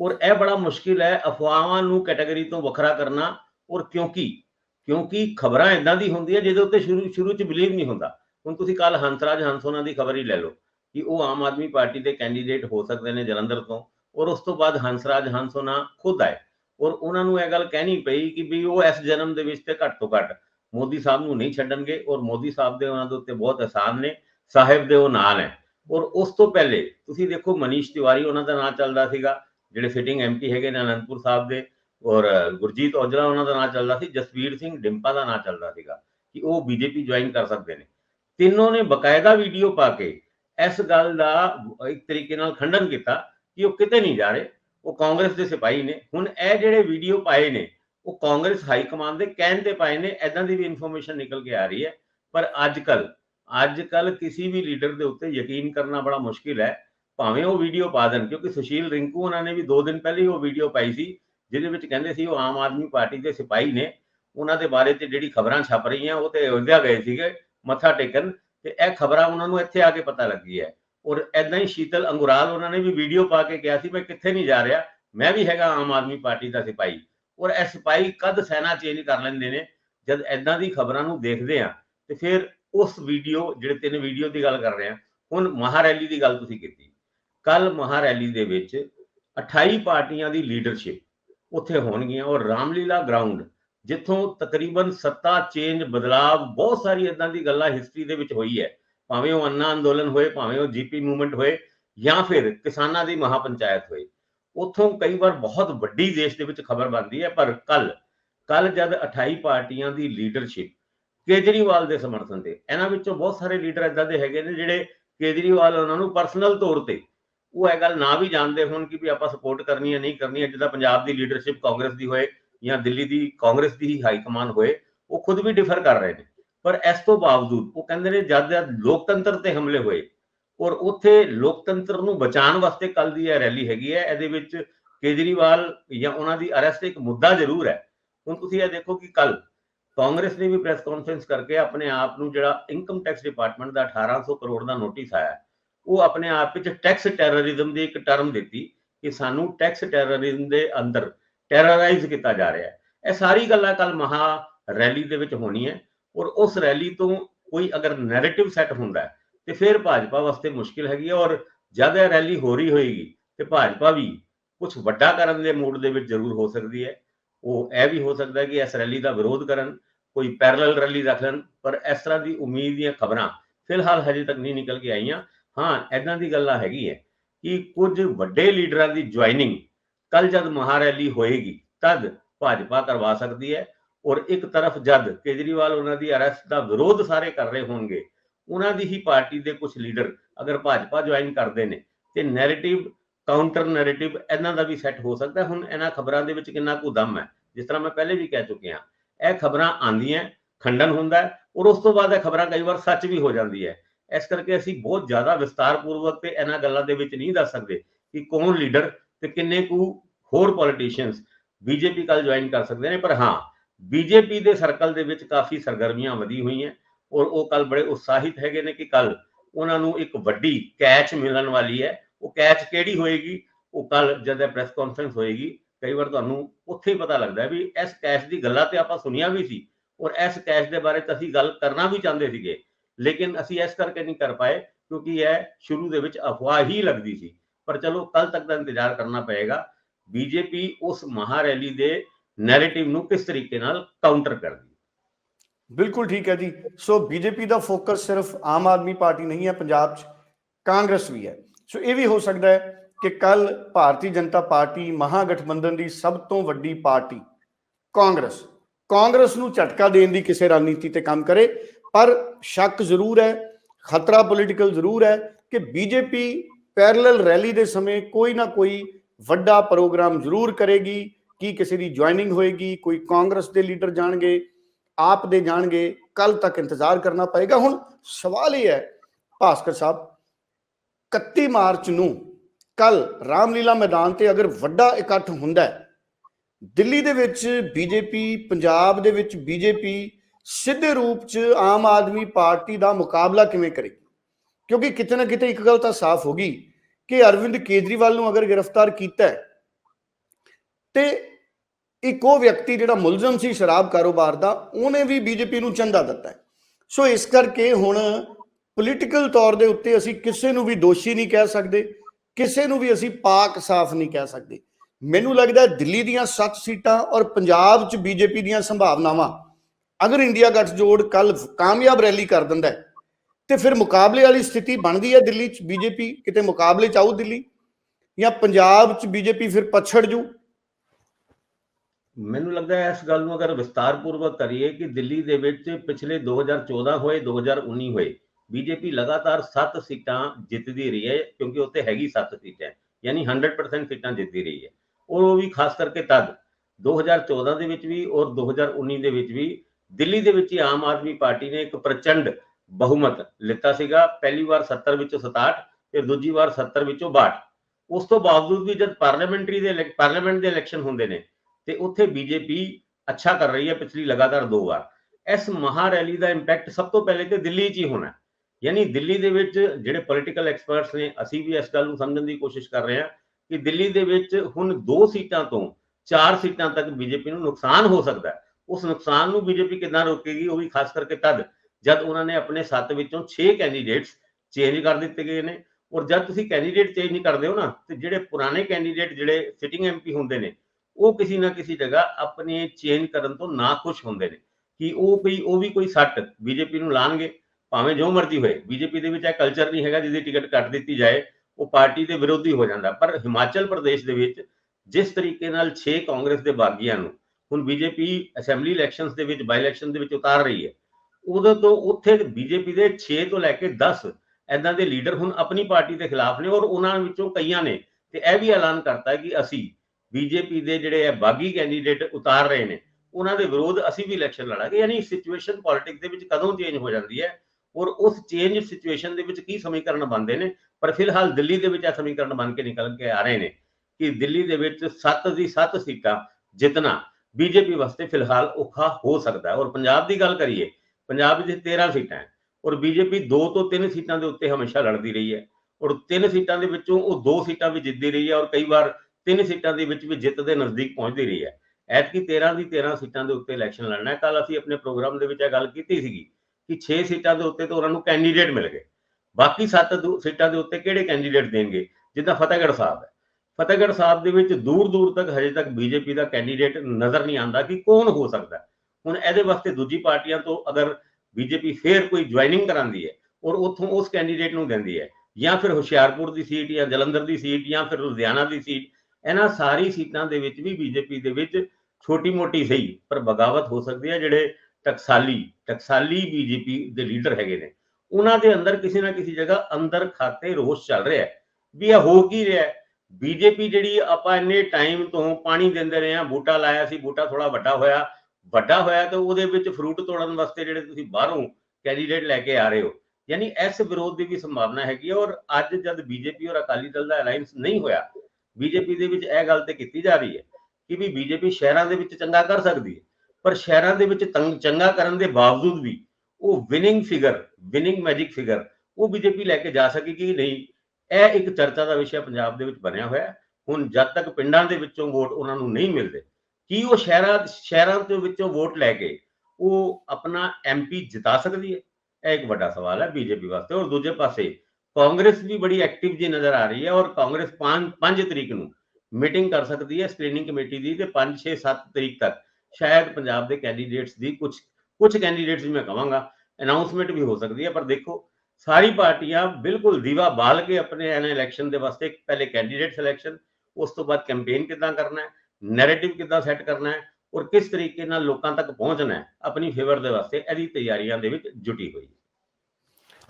ਔਰ ਇਹ ਬੜਾ ਮੁਸ਼ਕਿਲ ਹੈ ਅਫਵਾਹਾਂ ਨੂੰ ਕੈਟਾਗਰੀ ਤੋਂ ਵੱਖਰਾ ਕਰਨਾ ਔਰ ਕਿਉਂਕਿ ਕਿਉਂਕਿ ਖਬਰਾਂ ਇਦਾਂ ਦੀ ਹੁੰਦੀ ਹੈ ਜਿਹਦੇ ਉੱਤੇ ਸ਼ੁਰੂ ਸ਼ੁਰੂ ਚ ਬਿਲੀਵ ਨਹੀਂ ਹੁੰਦਾ। ਹੁਣ ਤੁਸੀਂ ਕੱਲ ਹੰਸਰਾਜ ਹੰਸੋਨਾ ਦੀ ਖਬਰ ਹੀ ਲੈ ਲਓ ਕਿ ਉਹ ਆਮ ਆਦਮੀ ਪਾਰਟੀ ਦੇ ਕੈਂਡੀਡੇਟ ਹੋ ਸਕਦੇ ਨੇ ਜਲੰਧਰ ਤੋਂ ਔਰ ਉਸ ਤੋਂ ਬਾਅਦ ਹੰਸਰਾਜ ਹੰਸੋਨਾ ਖੁਦ ਆਏ ਔਰ ਉਹਨਾਂ ਨੂੰ ਇਹ ਗੱਲ ਕਹਿਣੀ ਪਈ ਕਿ ਵੀ ਉਹ ਇਸ ਜਨਮ ਦੇ ਵਿੱਚ ਤੇ ਘੱਟ ਤੋਂ ਘੱਟ ਮੋਦੀ ਸਾਹਿਬ ਨੂੰ ਨਹੀਂ ਛੱਡਣਗੇ ਔਰ ਮੋਦੀ ਸਾਹਿਬ ਦੇ ਉਹਨਾਂ ਦੇ ਉੱਤੇ ਬਹੁਤ ਅਹਿਸਾਨ ਨੇ, ਸਾਹਿਬ ਦੇ ਉਹ ਨਾਂ ਨੇ ਔਰ ਉਸ ਤੋਂ ਪਹਿਲੇ ਤੁਸੀਂ ਦੇਖੋ ਮਨੀਸ਼ ਤਿਵਾਰੀ ਉਹਨਾਂ ਦਾ ਨਾਂ ਚੱਲਦਾ ਸੀਗਾ ਜਿਹੜੇ ਸਿਟਿੰਗ ਐਮਪੀ ਹੈਗੇ ਨੇ ਅਨੰਦਪੁਰ ਸਾਹਿਬ ਦੇ ਔਰ ਗੁਰਜੀਤ ਔਜਲਾ ਉਹਨਾਂ ਦਾ ਨਾਂ ਚੱਲਦਾ ਸੀ, ਜਸਵੀਰ ਸਿੰਘ ਡਿੰਪਾ ਦਾ ਨਾਂ ਚੱਲਦਾ ਸੀਗਾ ਕਿ ਉਹ ਬੀਜੇਪੀ ਜੁਆਇਨ ਕਰ ਸਕਦੇ ਨੇ। ਤਿੰਨੋਂ ਨੇ ਬਕਾਇਦਾ ਵੀਡੀਓ ਪਾ ਕੇ ਇਸ ਗੱਲ ਦਾ ਇੱਕ ਤਰੀਕੇ ਨਾਲ ਖੰਡਨ ਕੀਤਾ ਕਿ ਉਹ ਕਿਤੇ ਨਹੀਂ ਜਾ ਰਹੇ, ਉਹ ਕਾਂਗਰਸ ਦੇ ਸਿਪਾਹੀ ਨੇ। ਹੁਣ ਇਹ ਜਿਹੜੇ ਵੀਡੀਓ ਪਾਏ ਨੇ, ਉਹ ਕਾਂਗਰਸ ਹਾਈ ਕਮਾਂਡ ਦੇ ਕਹਿਣ ਤੇ ਪਾਏ ਨੇ ਐਦਾਂ ਦੀ ਵੀ ਇਨਫੋਰਮੇਸ਼ਨ ਨਿਕਲ ਕੇ ਆ ਰਹੀ ਹੈ। ਪਰ ਅੱਜ ਕੱਲ ਅੱਜ ਕੱਲ ਕਿਸੇ ਵੀ ਲੀਡਰ ਦੇ ਉੱਤੇ ਯਕੀਨ ਕਰਨਾ ਬੜਾ ਮੁਸ਼ਕਿਲ ਹੈ ਭਾਵੇਂ ਉਹ ਵੀਡੀਓ ਪਾ ਦੇਣ, ਕਿਉਂਕਿ ਸੁਸ਼ੀਲ ਰਿੰਕੂ ਉਹਨਾਂ ਨੇ ਵੀ 2 ਦਿਨ ਪਹਿਲੇ ਹੀ ਉਹ ਵੀਡੀਓ ਪਾਈ ਸੀ, ਜਿਹਦੇ ਵਿੱਚ ਕਹਿੰਦੇ ਸੀ ਉਹ ਆਮ ਆਦਮੀ ਪਾਰਟੀ ਦੇ ਸਿਪਾਹੀ ਨੇ। ਉਹਨਾਂ ਦੇ ਬਾਰੇ ਤੇ ਜਿਹੜੀ ਖਬਰਾਂ ਛਪ ਰਹੀਆਂ, ਉਹ ਤੇ ਅਯੋਧਿਆ ਗਏ ਸੀਗੇ, ਮੱਥਾ ਟੇਕਣ। ਤੇ ਇਹ ਖਬਰਾਂ ਉਹਨਾਂ ਨੂੰ ਇੱਥੇ ਆ ਕੇ ਪਤਾ ਲੱਗੀ ਹੈ। ਔਰ ਐਦਾਂ ਹੀ ਸ਼ੀਤਲ ਅੰਗੁਰਾਲ ਉਹਨਾਂ ਨੇ ਵੀ ਵੀਡੀਓ ਪਾ ਕੇ ਕਿਹਾ ਸੀ, ਮੈਂ ਕਿੱਥੇ ਨਹੀਂ ਜਾ ਰਿਹਾ, ਮੈਂ ਵੀ ਹੈਗਾ ਆਮ ਆਦਮੀ ਪਾਰਟੀ ਦਾ ਸਿਪਾਹੀ। ਔਰ ਇਹ ਸਿਪਾਹੀ ਕਦ ਸੈਨਾ ਚੇਂਜ ਕਰ ਲੈਂਦੇ ਨੇ, ਜਦ ਐਦਾਂ ਦੀ ਖਬਰਾਂ ਨੂੰ ਦੇਖਦੇ ਆ। ਤੇ ਫਿਰ ਉਸ ਵੀਡੀਓ ਜਿਹੜੇ ਤਿੰਨ ਵੀਡੀਓ ਦੀ ਗੱਲ ਕਰ ਰਹੇ ਆ, ਹੁਣ ਮਹਾਰੈਲੀ ਦੀ ਗੱਲ ਤੁਸੀਂ ਕੀਤੀ। ਕੱਲ ਮਹਾਰੈਲੀ ਦੇ ਵਿੱਚ 28 ਪਾਰਟੀਆਂ ਦੀ ਲੀਡਰਸ਼ਿਪ ਉੱਥੇ ਹੋਣਗੀਆਂ ਔਰ ਰਾਮਲੀਲਾ ਗਰਾਊਂਡ ਜਿੱਥੋਂ ਤਕਰੀਬਨ ਸੱਤਾ ਚੇਂਜ ਬਦਲਾਵ ਬਹੁਤ ਸਾਰੀ ਇਦਾਂ ਦੀ ਗੱਲਾਂ ਹਿਸਟਰੀ ਦੇ ਵਿੱਚ ਹੋਈ ਹੈ। ਭਾਵੇਂ ਉਹ ਅੰਨਾ ਅੰਦੋਲਨ ਹੋਏ, ਭਾਵੇਂ ਉਹ ਜੀਪੀ ਮੂਵਮੈਂਟ ਹੋਏ ਜਾਂ ਫਿਰ ਕਿਸਾਨਾਂ ਦੀ ਮਹਾਪੰਚਾਇਤ ਹੋਏ। ਉੱਥੋਂ ਕਈ ਵਾਰ ਬਹੁਤ ਵੱਡੀ ਦੇਸ਼ ਦੇ ਵਿੱਚ ਖਬਰ ਬਣਦੀ ਹੈ, ਪਰ ਕੱਲ ਕੱਲ ਜਦ 28 ਪਾਰਟੀਆਂ ਦੀ ਲੀਡਰਸ਼ਿਪ ਕੇਜਰੀਵਾਲ ਦੇ ਸਮਰਥਨ ਤੇ, ਇਹਨਾਂ ਵਿੱਚੋਂ ਬਹੁਤ ਸਾਰੇ ਲੀਡਰ ਇਦਾਂ ਦੇ ਹੈਗੇ ਨੇ ਜਿਹੜੇ ਕੇਜਰੀਵਾਲ ਉਹਨਾਂ ਨੂੰ ਪਰਸਨਲ ਤੌਰ ਤੇ ਉਹ ਇਹ ਗੱਲ ਨਾ ਵੀ ਜਾਣਦੇ ਹੋਣ ਕਿ ਵੀ ਆਪਾਂ ਸਪੋਰਟ ਕਰਨੀ ਹੈ ਨਹੀਂ ਕਰਨੀ ਹੈ ਜਿੱਦਾਂ ਪੰਜਾਬ ਦੀ ਲੀਡਰਸ਼ਿਪ ਕਾਂਗਰਸ ਦੀ ਹੋਏ ਜਾਂ ਦਿੱਲੀ ਦੀ ਕਾਂਗਰਸ ਦੀ ਹੀ ਹਾਈ ਕਮਾਨ ਹੋਏ, ਉਹ ਖੁਦ ਵੀ ਡਿਫਰ ਕਰ ਰਹੇ ਨੇ। ਪਰ ਇਸ ਤੋਂ ਬਾਵਜੂਦ ਉਹ ਕਹਿੰਦੇ ਨੇ ਜਦ ਜਦ ਲੋਕਤੰਤਰ ਤੇ ਹਮਲੇ ਹੋਏ ਔਰ ਉੱਥੇ ਲੋਕਤੰਤਰ ਨੂੰ ਬਚਾਉਣ ਵਾਸਤੇ ਕੱਲ ਦੀ ਇਹ ਰੈਲੀ ਹੈਗੀ ਹੈ, ਇਹਦੇ ਵਿੱਚ ਕੇਜਰੀਵਾਲ ਜਾਂ ਉਹਨਾਂ ਦੀ ਅਰੈਸਟ ਇੱਕ ਮੁੱਦਾ ਜ਼ਰੂਰ ਹੈ। ਹੁਣ ਤੁਸੀਂ ਇਹ ਦੇਖੋ ਕਿ ਕੱਲ ਕਾਂਗਰਸ ਨੇ ਵੀ ਪ੍ਰੈਸ ਕਾਨਫਰੰਸ ਕਰਕੇ ਆਪਣੇ ਆਪ ਨੂੰ ਜਿਹੜਾ ਇਨਕਮ ਟੈਕਸ ਡਿਪਾਰਟਮੈਂਟ ਦਾ 1800 ਕਰੋੜ ਦਾ ਨੋਟਿਸ ਆਇਆ। ਉਹ ਆਪਣੇ ਆਪ ਵਿੱਚ ਟੈਕਸ ਟੈਰਰਿਜ਼ਮ ਦੀ ਇੱਕ ਟਰਮ ਦਿੱਤੀ ਕਿ ਸਾਨੂੰ ਟੈਕਸ ਟੈਰਰਿਜ਼ਮ ਦੇ ਅੰਦਰ ਟੈਰਰਾਈਜ਼ ਕੀਤਾ ਜਾ ਰਿਹਾ ਹੈ। ਇਹ ਸਾਰੀ ਗੱਲਾਂ ਕੱਲ ਮਹਾ ਰੈਲੀ ਦੇ ਵਿੱਚ ਹੋਣੀ ਹੈ ਔਰ ਉਸ ਰੈਲੀ ਤੋਂ ਕੋਈ ਅਗਰ ਨੈਰੇਟਿਵ ਸੈੱਟ ਹੁੰਦਾ ਹੈ ਤੇ ਫਿਰ ਭਾਜਪਾ ਵਾਸਤੇ ਮੁਸ਼ਕਿਲ ਹੈਗੀ ਔਰ ਜਦ ਇਹ ਰੈਲੀ ਹੋ ਰਹੀ ਹੋਏਗੀ ਤੇ ਭਾਜਪਾ ਵੀ ਕੁਝ ਵੱਡਾ ਕਰਨ ਦੇ ਮੂਡ ਦੇ ਵਿੱਚ ਜ਼ਰੂਰ ਹੋ ਸਕਦੀ ਹੈ। ਉਹ ਇਹ ਵੀ ਹੋ ਸਕਦਾ ਕਿ ਇਸ ਰੈਲੀ ਦਾ ਵਿਰੋਧ ਕਰਨ, ਕੋਈ ਪੈਰਲਲ ਰੈਲੀ ਰੱਖ ਲੈਣ, ਪਰ ਇਸ ਤਰ੍ਹਾਂ ਦੀ ਉਮੀਦ ਦੀਆਂ ਖਬਰਾਂ ਫਿਲਹਾਲ ਹਜੇ ਤੱਕ ਨਹੀਂ ਨਿਕਲ ਕੇ ਆਈਆਂ। ਹਾਂ ਐਦਾਂ ਦੀ ਗੱਲਾਂ ਹੈਗੀ ਹੈ ਕਿ ਕੁਝ ਵੱਡੇ ਲੀਡਰਾਂ ਦੀ ਜੁਆਇਨਿੰਗ ਕੱਲ ਜਦ ਮਹਾਰੈਲੀ ਹੋਏਗੀ, ਤਦ ਭਾਜਪਾ ਕਰਵਾ ਸਕਦੀ ਹੈ ਔਰ ਇੱਕ ਤਰਫ ਜਦ ਕੇਜਰੀਵਾਲ ਉਹਨਾਂ ਦੀ ਅਰੈਸਟ ਦਾ ਵਿਰੋਧ ਸਾਰੇ ਕਰ ਰਹੇ ਹੋਣਗੇ, ਉਹਨਾਂ ਦੀ ਹੀ ਪਾਰਟੀ ਦੇ ਕੁਝ ਲੀਡਰ ਅਗਰ ਭਾਜਪਾ ਜੁਆਇਨ ਕਰਦੇ ਨੇ, ਤੇ ਨੈਰੇਟਿਵ ਕਾਊਂਟਰ ਨੈਰੇਟਿਵ ਇਹਨਾਂ ਦਾ ਵੀ ਸੈੱਟ ਹੋ ਸਕਦਾ, ਹੁਣ ਇਹਨਾਂ ਖਬਰਾਂ ਦੇ ਵਿੱਚ ਕਿੰਨਾ ਕੁ ਦਮ ਹੈ ਜਿਸ ਤਰ੍ਹਾਂ ਮੈਂ ਪਹਿਲੇ ਵੀ ਕਹਿ ਚੁੱਕਿਆ, ਇਹ ਖਬਰਾਂ ਆਂਦੀਆਂ ਖੰਡਨ ਹੁੰਦਾ ਔਰ ਉਸ ਤੋਂ ਬਾਅਦ ਇਹ ਖਬਰਾਂ ਕਈ ਵਾਰ ਸੱਚ ਵੀ ਹੋ ਜਾਂਦੀ ਹੈ ਇਸ ਕਰਕੇ ਅਸੀਂ ਬਹੁਤ ਜ਼ਿਆਦਾ ਵਿਸਤਾਰਪੂਰਵਕ ਤੇ ਇਹਨਾਂ ਗੱਲਾਂ ਦੇ ਵਿੱਚ ਨਹੀਂ ਦੱਸ ਸਕਦੇ ਕਿ ਕੌਣ ਲੀਡਰ ਤੇ ਕਿੰਨੇ ਕੁ ਹੋਰ ਪੋਲੀਟੀਸ਼ੀਅਨਸ ਬੀਜੇਪੀ ਕੱਲ ਜੁਆਇਨ ਕਰ ਸਕਦੇ ਨੇ, ਪਰ ਹਾਂ, ਬੀਜੇਪੀ ਦੇ ਸਰਕਲ ਦੇ ਵਿੱਚ ਕਾਫੀ ਸਰਗਰਮੀਆਂ ਵਧੀ ਹੋਈਆਂ ਔਰ ਉਹ ਕੱਲ ਬੜੇ ਉਤਸ਼ਾਹਿਤ ਹੈਗੇ ਨੇ ਕਿ ਕੱਲ ਉਹਨਾਂ ਨੂੰ ਇੱਕ ਵੱਡੀ ਕੈਚ ਮਿਲਣ ਵਾਲੀ ਹੈ। ਉਹ ਕੈਚ ਕਿਹੜੀ ਹੋਏਗੀ? ਉਹ ਕੱਲ ਜਦ ਇਹ ਪ੍ਰੈਸ ਕਾਨਫਰੰਸ ਹੋਏਗੀ, ਕਈ ਵਾਰ ਤੁਹਾਨੂੰ ਉੱਥੇ ਹੀ ਪਤਾ ਲੱਗਦਾ ਵੀ ਇਸ ਕੈਸ਼ ਦੀ ਗੱਲਾਂ ਤੇ ਆਪਾਂ ਸੁਣੀਆਂ ਵੀ ਸੀ ਔਰ ਇਸ ਕੈਸ਼ ਦੇ ਬਾਰੇ ਤਾਂ ਅਸੀਂ ਗੱਲ ਕਰਨਾ ਵੀ ਚਾਹੁੰਦੇ ਸੀਗੇ। ਲੇਕਿਨ ਅਸੀਂ ਇਸ ਕਰਕੇ ਨਹੀਂ ਕਰ ਪਾਏ, ਕਿਉਂਕਿ ਇਹ ਸ਼ੁਰੂ ਦੇ ਵਿੱਚ ਅਫਵਾਹ ਹੀ ਲੱਗਦੀ ਸੀ। ਪਰ ਚਲੋ ਕੱਲ ਤੱਕ ਦਾ ਇੰਤਜ਼ਾਰ ਕਰਨਾ ਪਏਗਾ, ਬੀਜੇਪੀ ਉਸ ਮਹਾਰੈਲੀ ਦੇ ਨੈਰੇਟਿਵ ਨੂੰ ਕਿਸ ਤਰੀਕੇ ਨਾਲ ਕਾਊਂਟਰ ਕਰਦੀ ਬਿਲਕੁਲ ਠੀਕ ਹੈ ਜੀ। ਸੋ ਬੀਜੇਪੀ ਦਾ ਫੋਕਸ ਸਿਰਫ ਆਮ ਆਦਮੀ ਪਾਰਟੀ ਨਹੀਂ ਹੈ, ਪੰਜਾਬ 'ਚ ਕਾਂਗਰਸ ਵੀ ਹੈ। ਸੋ ਇਹ ਵੀ ਹੋ ਸਕਦਾ ਹੈ ਕਿ ਕੱਲ ਭਾਰਤੀ ਜਨਤਾ ਪਾਰਟੀ ਮਹਾਗਠਬੰਧਨ ਦੀ ਸਭ ਤੋਂ ਵੱਡੀ ਪਾਰਟੀ ਕਾਂਗਰਸ ਕਾਂਗਰਸ ਨੂੰ ਝਟਕਾ ਦੇਣ ਦੀ ਕਿਸੇ ਰਣਨੀਤੀ ਤੇ ਕੰਮ ਕਰੇ। ਪਰ ਸ਼ੱਕ ਜ਼ਰੂਰ ਹੈ, ਖਤਰਾ ਪੋਲੀਟੀਕਲ ਜ਼ਰੂਰ ਹੈ ਕਿ ਬੀਜੇਪੀ ਪੈਰਲਲ ਰੈਲੀ ਦੇ ਸਮੇਂ ਕੋਈ ਨਾ ਕੋਈ ਵੱਡਾ ਪ੍ਰੋਗਰਾਮ ਜ਼ਰੂਰ ਕਰੇਗੀ, ਕੀ ਕਿਸੇ ਦੀ ਜੁਆਇਨਿੰਗ ਹੋਏਗੀ, ਕੋਈ ਕਾਂਗਰਸ ਦੇ ਲੀਡਰ ਜਾਣਗੇ, ਆਪ ਦੇ ਜਾਣਗੇ ਕੱਲ ਤੱਕ ਇੰਤਜ਼ਾਰ ਕਰਨਾ ਪਏਗਾ। ਹੁਣ ਸਵਾਲ ਇਹ ਹੈ, ਭਾਸਕਰ ਸਾਹਿਬ 31 ਮਾਰਚ ਨੂੰ ਕੱਲ ਰਾਮਲੀਲਾ ਮੈਦਾਨ ਤੇ ਅਗਰ ਵੱਡਾ ਇਕੱਠ ਹੁੰਦਾ ਹੈ, ਦਿੱਲੀ ਦੇ ਵਿੱਚ ਬੀਜੇਪੀ ਪੰਜਾਬ ਦੇ ਵਿੱਚ ਬੀਜੇਪੀ ਸਿੱਧੇ ਰੂਪ 'ਚ ਆਮ ਆਦਮੀ ਪਾਰਟੀ ਦਾ ਮੁਕਾਬਲਾ ਕਿਵੇਂ ਕਰੇਗੀ ਕਿਉਂਕਿ ਕਿਤੇ ਨਾ ਕਿਤੇ ਇੱਕ ਗੱਲ ਤਾਂ ਸਾਫ਼ ਹੋ ਗਈ ਕਿ ਅਰਵਿੰਦ ਕੇਜਰੀਵਾਲ ਨੂੰ ਅਗਰ ਗ੍ਰਿਫਤਾਰ ਕੀਤਾ ਹੈ, ਤੇ ਇੱਕ ਉਹ ਵਿਅਕਤੀ ਜਿਹੜਾ ਮੁਲਜ਼ਮ ਸੀ ਸ਼ਰਾਬ ਕਾਰੋਬਾਰ ਦਾ, ਉਹਨੇ ਵੀ ਬੀਜੇਪੀ ਨੂੰ ਚੰਦਾ ਦਿੱਤਾ ਸੋ ਇਸ ਕਰਕੇ ਹੁਣ ਪੋਲੀਟੀਕਲ ਤੌਰ ਦੇ ਉੱਤੇ ਅਸੀਂ ਕਿਸੇ ਨੂੰ ਵੀ ਦੋਸ਼ੀ ਨਹੀਂ ਕਹਿ ਸਕਦੇ, ਕਿਸੇ ਨੂੰ ਵੀ ਅਸੀਂ ਪਾਕ ਸਾਫ਼ ਨਹੀਂ ਕਹਿ ਸਕਦੇ। ਮੈਨੂੰ ਲੱਗਦਾ ਦਿੱਲੀ ਦੀਆਂ 7 ਸੀਟਾਂ ਔਰ ਪੰਜਾਬ 'ਚ ਬੀਜੇਪੀ ਦੀਆਂ ਸੰਭਾਵਨਾਵਾਂ ਅਗਰ ਇੰਡੀਆ ਗੱਠਜੋੜ ਕੱਲ ਕਾਮਯਾਬ ਰੈਲੀ ਕਰ ਦਿੰਦਾ ਹੈ, ਤੇ ਫਿਰ ਮੁਕਾਬਲੇ ਵਾਲੀ ਸਥਿਤੀ ਬਣਦੀ ਹੈ ਦਿੱਲੀ 'ਚ ਬੀਜੇਪੀ, ਕਿਤੇ ਮੁਕਾਬਲੇ 'ਚ ਆਊ ਦਿੱਲੀ, ਜਾਂ ਪੰਜਾਬ 'ਚ ਬੀਜੇਪੀ ਫਿਰ ਪਛੜ ਜੂ? ਮੈਨੂੰ ਲੱਗਦਾ ਹੈ ਇਸ ਗੱਲ ਨੂੰ ਅਗਰ ਵਿਸਤਾਰਪੂਰਵਕ ਕਰੀਏ ਕਿ ਦਿੱਲੀ ਦੇ ਵਿੱਚ ਪਿਛਲੇ 2014 ਹੋਏ 2019 ਹੋਏ, ਬੀਜੇਪੀ ਲਗਾਤਾਰ 7 ਸੀਟਾਂ ਜਿੱਤਦੀ ਰਹੀ ਹੈ, ਕਿਉਂਕਿ ਉੱਥੇ ਹੈਗੀ 7 ਸੀਟਾਂ, ਯਾਨੀ 100% ਸੀਟਾਂ ਜਿੱਤਦੀ ਰਹੀ ਹੈ। ਔਰ ਉਹ ਵੀ ਖਾਸ ਕਰਕੇ ਤਦ 2014 ਦੇ ਵਿੱਚ ਵੀ ਔਰ 2019 ਦੇ ਵਿੱਚ ਵੀ ਦਿੱਲੀ ਦੇ ਵਿੱਚ ਹੀ ਆਮ ਆਦਮੀ ਪਾਰਟੀ ਨੇ ਇੱਕ ਪ੍ਰਚੰਡ ਬਹੁਮਤ ਲਿੱਤਾ ਸੀਗਾ। ਪਹਿਲੀ ਵਾਰ 70 ਵਿੱਚੋਂ 67 ਤੇ ਦੂਜੀ ਵਾਰ 70 ਵਿੱਚੋਂ 62 ਉਸ ਤੋਂ ਬਾਵਜੂਦ ਵੀ ਜਦ ਪਾਰਲੀਮੈਂਟਰੀ ਦੇ ਇਲੈਕ- ਪਾਰਲੀਮੈਂਟ ਦੇ ਇਲੈਕਸ਼ਨ ਹੁੰਦੇ ਨੇ ਤੇ ਉੱਥੇ ਬੀਜੇਪੀ ਅੱਛਾ ਕਰ ਰਹੀ ਹੈ ਪਿਛਲੀ ਲਗਾਤਾਰ ਦੋ ਵਾਰ। ਇਸ ਮਹਾ ਰੈਲੀ ਦਾ ਇੰਪੈਕਟ ਸਭ ਤੋਂ ਪਹਿਲੇ ਤੇ ਦਿੱਲੀ 'ਚ ਹੀ ਹੋਣਾ। ਯਾਨੀ ਦਿੱਲੀ ਦੇ ਵਿੱਚ ਜਿਹੜੇ ਪੋਲੀਟੀਕਲ ਐਕਸਪਰਟਸ ਨੇ, ਅਸੀਂ ਵੀ ਇਸ ਗੱਲ ਨੂੰ ਸਮਝਣ ਦੀ ਕੋਸ਼ਿਸ਼ ਕਰ ਰਹੇ ਹਾਂ ਕਿ ਦਿੱਲੀ ਦੇ ਵਿੱਚ ਹੁਣ ਦੋ ਸੀਟਾਂ ਤੋਂ ਚਾਰ ਸੀਟਾਂ ਤੱਕ ਬੀਜੇਪੀ ਨੂੰ ਨੁਕਸਾਨ ਹੋ ਸਕਦਾ ਹੈ। ਉਸ ਨੁਕਸਾਨ ਨੂੰ ਬੀਜੇਪੀ ਕਿੱਦਾਂ ਰੋਕੇਗੀ ਉਹ ਵੀ ਖਾਸ ਕਰਕੇ ਤਦ, ਜਦ ਉਹਨਾਂ ਨੇ ਆਪਣੇ ਸੱਤ ਵਿੱਚੋਂ 6 ਕੈਂਡੀਡੇਟਸ ਚੇਂਜ ਕਰ ਦਿੱਤੇ ਗਏ ਨੇ। ਔਰ ਜਦ ਤੁਸੀਂ ਕੈਂਡੀਡੇਟ ਚੇਂਜ ਨਹੀਂ ਕਰਦੇ ਹੋ ਨਾ, ਤੇ ਜਿਹੜੇ ਪੁਰਾਣੇ ਕੈਂਡੀਡੇਟ ਜਿਹੜੇ ਸਿਟਿੰਗ ਐਮਪੀ ਹੁੰਦੇ ਨੇ, ਉਹ ਕਿਸੇ ਨਾ ਕਿਸੇ ਜਗ੍ਹਾ ਆਪਣੇ ਚੇਂਜ ਕਰਨ ਤੋਂ ਨਾ ਖੁਸ਼ ਹੁੰਦੇ ਨੇ। ਕਿ ਉਹ ਕੋਈ ਉਹ ਵੀ ਕੋਈ ਸੱਟ ਬੀਜੇਪੀ ਨੂੰ ਲਾਣਗੇ, ਭਾਵੇਂ ਜੋ ਮਰਜ਼ੀ ਹੋਏ। ਬੀਜੇਪੀ ਦੇ ਵਿੱਚ ਇਹ ਕਲਚਰ ਨਹੀਂ ਹੈਗਾ ਜਿਹਦੀ ਟਿਕਟ ਕੱਟ ਦਿੱਤੀ ਜਾਏ, ਉਹ ਪਾਰਟੀ ਦੇ ਵਿਰੋਧੀ ਹੋ ਜਾਂਦਾ। ਪਰ ਹਿਮਾਚਲ ਪ੍ਰਦੇਸ਼ ਦੇ ਵਿੱਚ ਜਿਸ ਤਰੀਕੇ ਨਾਲ 6 ਕਾਂਗਰਸ ਦੇ ਬਾਗੀਆਂ ਨੂੰ ਹੁਣ ਬੀਜੇਪੀ ਅਸੈਂਬਲੀ ਇਲੈਕਸ਼ਨਸ ਦੇ ਵਿੱਚ ਬਾਈ ਇਲੈਕਸ਼ਨ ਦੇ ਵਿੱਚ ਉਤਾਰ ਰਹੀ ਹੈ। ਉਦੋਂ ਤੋਂ ਉੱਥੇ ਬੀਜੇਪੀ ਦੇ 6 ਤੋਂ ਲੈ ਕੇ 10 ਐਦਾਂ ਦੇ ਲੀਡਰ ਹੁਣ ਆਪਣੀ ਪਾਰਟੀ ਦੇ ਖਿਲਾਫ ਨੇ ਔਰ ਉਹਨਾਂ ਵਿੱਚੋਂ ਕਈਆਂ ਨੇ। ਤੇ ਇਹ ਵੀ ਐਲਾਨ ਕਰਤਾ ਕਿ ਅਸੀਂ ਬੀਜੇਪੀ ਦੇ ਜਿਹੜੇ ਹੈ ਬਾਗੀ ਕੈਂਡੀਡੇਟ ਉਤਾਰ ਰਹੇ ਨੇ, ਉਹਨਾਂ ਦੇ ਵਿਰੋਧ ਅਸੀਂ ਵੀ ਇਲੈਕਸ਼ਨ ਲੜਾਂਗੇ। ਯਾਨੀ ਸਿਚੁਏਸ਼ਨ ਪੋਲਿਟਿਕਸ ਦੇ ਵਿੱਚ ਕਦੋਂ ਚੇਂਜ ਹੋ ਜਾਂਦੀ ਹੈ ਔਰ ਉਸ ਚੇਂਜ ਸਿਚੁਏਸ਼ਨ ਦੇ ਵਿੱਚ ਕੀ ਸਮੀਕਰਨ ਬਣਦੇ ਨੇ। ਪਰ ਫਿਲਹਾਲ ਦਿੱਲੀ ਦੇ ਵਿੱਚ ਇਹ ਸਮੀਕਰਨ ਬਣ ਕੇ ਨਿਕਲ ਕੇ ਆ ਰਹੇ ਨੇ ਕਿ ਦਿੱਲੀ ਦੇ ਵਿੱਚ 7 ਦੀ 7 ਸੀਟਾਂ ਜਿੱਤਣਾ ਬੀਜੇਪੀ ਵਾਸਤੇ ਫਿਲਹਾਲ ਔਖਾ ਹੋ ਸਕਦਾ ਹੈ। ਔਰ ਪੰਜਾਬ ਦੀ ਗੱਲ ਕਰੀਏ, ਪੰਜਾਬ ਵਿੱਚ 13 ਸੀਟਾਂ ਹੈ ਔਰ ਬੀਜੇਪੀ 2 ਤੋਂ 3 ਸੀਟਾਂ ਦੇ ਉੱਤੇ ਹਮੇਸ਼ਾ ਲੜਦੀ ਰਹੀ ਹੈ। ਔਰ 3 ਸੀਟਾਂ ਦੇ ਵਿੱਚੋਂ ਉਹ 2 ਸੀਟਾਂ ਵੀ ਜਿੱਤਦੀ ਰਹੀ ਹੈ ਔਰ ਕਈ ਵਾਰ 3 ਸੀਟਾਂ ਦੇ ਵਿੱਚ ਵੀ ਜਿੱਤ ਦੇ ਨਜ਼ਦੀਕ ਪਹੁੰਚਦੀ ਰਹੀ ਹੈ। ਐਤਕੀ 13 ਦੀ 13 ਸੀਟਾਂ ਦੇ ਉੱਤੇ ਇਲੈਕਸ਼ਨ ਲੜਨਾ ਹੈ। ਕੱਲ ਅਸੀਂ ਆਪਣੇ ਪ੍ਰੋਗਰਾਮ ਦੇ ਵਿੱਚ ਇਹ ਗੱਲ ਕੀਤੀ ਸੀਗੀ ਕਿ 6 ਸੀਟਾਂ ਦੇ ਉੱਤੇ ਤਾਂ ਉਹਨਾਂ ਨੂੰ ਕੈਂਡੀਡੇਟ ਮਿਲ ਗਏ। ਬਾਕੀ 7 ਸੀਟਾਂ ਦੇ ਉੱਤੇ ਕਿਹੜੇ ਕੈਂਡੀਡੇਟ ਦੇਣਗੇ? ਜਿੱਦਾਂ ਫਤਿਹਗੜ੍ਹ ਸਾਹਿਬ ਹੈ। ਫਤਿਹਗੜ੍ਹ ਸਾਹਿਬ ਦੇ ਵਿੱਚ ਦੂਰ ਦੂਰ ਤੱਕ ਹਜੇ ਤੱਕ ਬੀਜੇਪੀ ਦਾ ਕੈਂਡੀਡੇਟ ਨਜ਼ਰ ਨਹੀਂ ਆਉਂਦਾ ਕਿ ਕੌਣ ਹੋ ਸਕਦਾ ਹੁਣ ਇਹਦੇ ਵਾਸਤੇ ਦੂਜੀ ਪਾਰਟੀਆਂ ਤੋਂ ਅਗਰ ਬੀਜੇਪੀ ਫੇਰ ਕੋਈ ਜੁਆਇਨਿੰਗ ਕਰਾਂਦੀ ਹੈ ਔਰ ਉੱਥੋਂ ਉਸ ਕੈਂਡੀਡੇਟ ਨੂੰ ਦਿੰਦੀ ਹੈ ਜਾਂ ਫਿਰ ਹੁਸ਼ਿਆਰਪੁਰ ਦੀ ਸੀਟ ਜਾਂ ਜਲੰਧਰ ਦੀ ਸੀਟ ਜਾਂ ਫਿਰ ਲੁਧਿਆਣਾ ਦੀ ਸੀਟ ਇਹਨਾਂ ਸਾਰੀ ਸੀਟਾਂ ਦੇ ਵਿੱਚ ਵੀ ਬੀਜੇਪੀ ਦੇ ਵਿੱਚ ਛੋਟੀ ਮੋਟੀ ਸਹੀ ਪਰ ਬਗਾਵਤ ਹੋ ਸਕਦੀ ਹੈ ਜਿਹੜੇ ਟਕਸਾਲੀ ਟਕਸਾਲੀ ਬੀਜੇਪੀ ਦੇ ਲੀਡਰ ਹੈਗੇ ਨੇ। ਉਹਨਾਂ ਦੇ ਅੰਦਰ ਕਿਸੇ ਨਾ ਕਿਸੇ ਜਗ੍ਹਾ ਅੰਦਰ ਖਾਤੇ ਰੋਸ਼ ਚੱਲ ਰਿਹਾ ਹੈ ਵੀ ਇਹ ਹੋ ਕੀ ਰਿਹਾ ਹੈ? ਬੀਜੇਪੀ ਜਿਹੜੀ ਆਪਾਂ ਇੰਨੇ ਟਾਈਮ ਤੋਂ ਪਾਣੀ ਦਿੰਦੇ ਰਹੇ ਆ ਬੂਟਾ ਲਾਇਆ ਸੀ, ਬੂਟਾ ਥੋੜਾ ਵੱਡਾ ਹੋਇਆ ਵੱਡਾ ਹੋਇਆ ਤਾਂ ਉਹਦੇ ਵਿੱਚ ਫਰੂਟ ਤੋੜਨ ਵਾਸਤੇ ਜਿਹੜੇ ਤੁਸੀਂ ਬਾਹਰੋਂ ਕੈਂਡੀਡੇਟ ਲੈ ਕੇ ਆ ਰਹੇ ਹੋ, ਯਾਨੀ ਇਸ ਵਿਰੋਧ ਦੀ ਵੀ ਸੰਭਾਵਨਾ ਹੈਗੀ ਹੈ ਔਰ ਅੱਜ ਜਦ ਬੀਜੇਪੀ ਔਰ ਅਕਾਲੀ ਦਲ ਦਾ ਅਲਾਈਅੰਸ ਨਹੀਂ ਹੋਇਆ, ਬੀਜੇਪੀ ਦੇ ਵਿੱਚ ਇਹ ਗੱਲ ਤੇ ਕੀਤੀ ਜਾ ਰਹੀ ਹੈ ਕਿ ਵੀ ਬੀਜੇਪੀ ਸ਼ਹਿਰਾਂ ਦੇ ਵਿੱਚ ਚੰਗਾ ਕਰ ਸਕਦੀ ਹੈ, ਪਰ ਸ਼ਹਿਰਾਂ ਦੇ ਵਿੱਚ ਚੰਗਾ ਕਰਨ ਦੇ ਬਾਵਜੂਦ ਵੀ ਉਹ winning figure winning magic figure ਉਹ ਬੀਜੇਪੀ ਲੈ ਕੇ ਜਾ ਸਕੇਗੀ ਨਹੀਂ? ਇਹ ਇੱਕ ਚਰਚਾ ਦਾ ਵਿਸ਼ਾ ਪੰਜਾਬ ਦੇ ਵਿੱਚ ਬਣਿਆ ਹੋਇਆ ਹੁਣ ਜਦ ਤੱਕ ਪਿੰਡਾਂ ਦੇ ਵਿੱਚੋਂ ਵੋਟ ਉਹਨਾਂ ਨੂੰ ਨਹੀਂ ਮਿਲਦੇ, ਕੀ ਉਹ ਸ਼ਹਿਰਾਂ ਸ਼ਹਿਰਾਂ ਦੇ ਵਿੱਚੋਂ ਵੋਟ ਲੈ ਕੇ ਉਹ ਆਪਣਾ ਐਮਪੀ ਜਿਤਾ ਸਕਦੀ ਹੈ? ਇਹ ਇੱਕ ਵੱਡਾ ਸਵਾਲ ਹੈ ਬੀਜੇਪੀ ਵਾਸਤੇ। ਔਰ ਦੂਜੇ ਪਾਸੇ ਕਾਂਗਰਸ ਵੀ ਬੜੀ ਐਕਟਿਵ ਜੀ ਨਜ਼ਰ ਆ ਰਹੀ ਹੈ ਔਰ ਕਾਂਗਰਸ 5 5 ਤਰੀਕ ਨੂੰ ਮੀਟਿੰਗ ਕਰ ਸਕਦੀ ਹੈ ਸਕਰੀਨਿੰਗ ਕਮੇਟੀ ਦੀ ਤੇ 5 6 7 ਤਰੀਕ ਤੱਕ। ਸ਼ਾਇਦ ਪੰਜਾਬ ਦੇ ਕੈਂਡੀਡੇਟਸ ਦੀ ਕੁਝ ਕੁਝ ਕੈਂਡੀਡੇਟਸ ਵੀ ਮੈਂ ਕਹਾਂਗਾ ਅਨਾਉਂਸਮੈਂਟ ਵੀ ਹੋ ਸਕਦੀ ਹੈ, ਪਰ ਦੇਖੋ ਸਾਰੀ ਪਾਰਟੀਆਂ ਬਿਲਕੁਲ ਦੀਵਾ ਬਾਲ ਕੇ ਆਪਣੇ ਇਹਨਾਂ ਇਲੈਕਸ਼ਨ ਦੇ ਵਾਸਤੇ ਪਹਿਲੇ ਕੈਂਡੀਡੇਟ ਸਿਲੈਕਸ਼ਨ, ਉਸ ਤੋਂ ਬਾਅਦ ਕੈਂਪੇਨ ਕਿੱਦਾਂ ਕਰਨਾ ਹੈ, ਨੈਰੇਟਿਵ ਕਿੱਦਾਂ ਸੈੱਟ ਕਰਨਾ ਹੈ ਔਰ ਕਿਸ ਤਰੀਕੇ ਨਾਲ ਲੋਕਾਂ ਤੱਕ ਪਹੁੰਚਣਾ ਹੈ, ਆਪਣੀ ਫੇਵਰ ਦੇ ਵਾਸਤੇ ਇਹਦੀ ਤਿਆਰੀਆਂ ਦੇ ਵਿੱਚ ਜੁਟੀ ਹੋਈ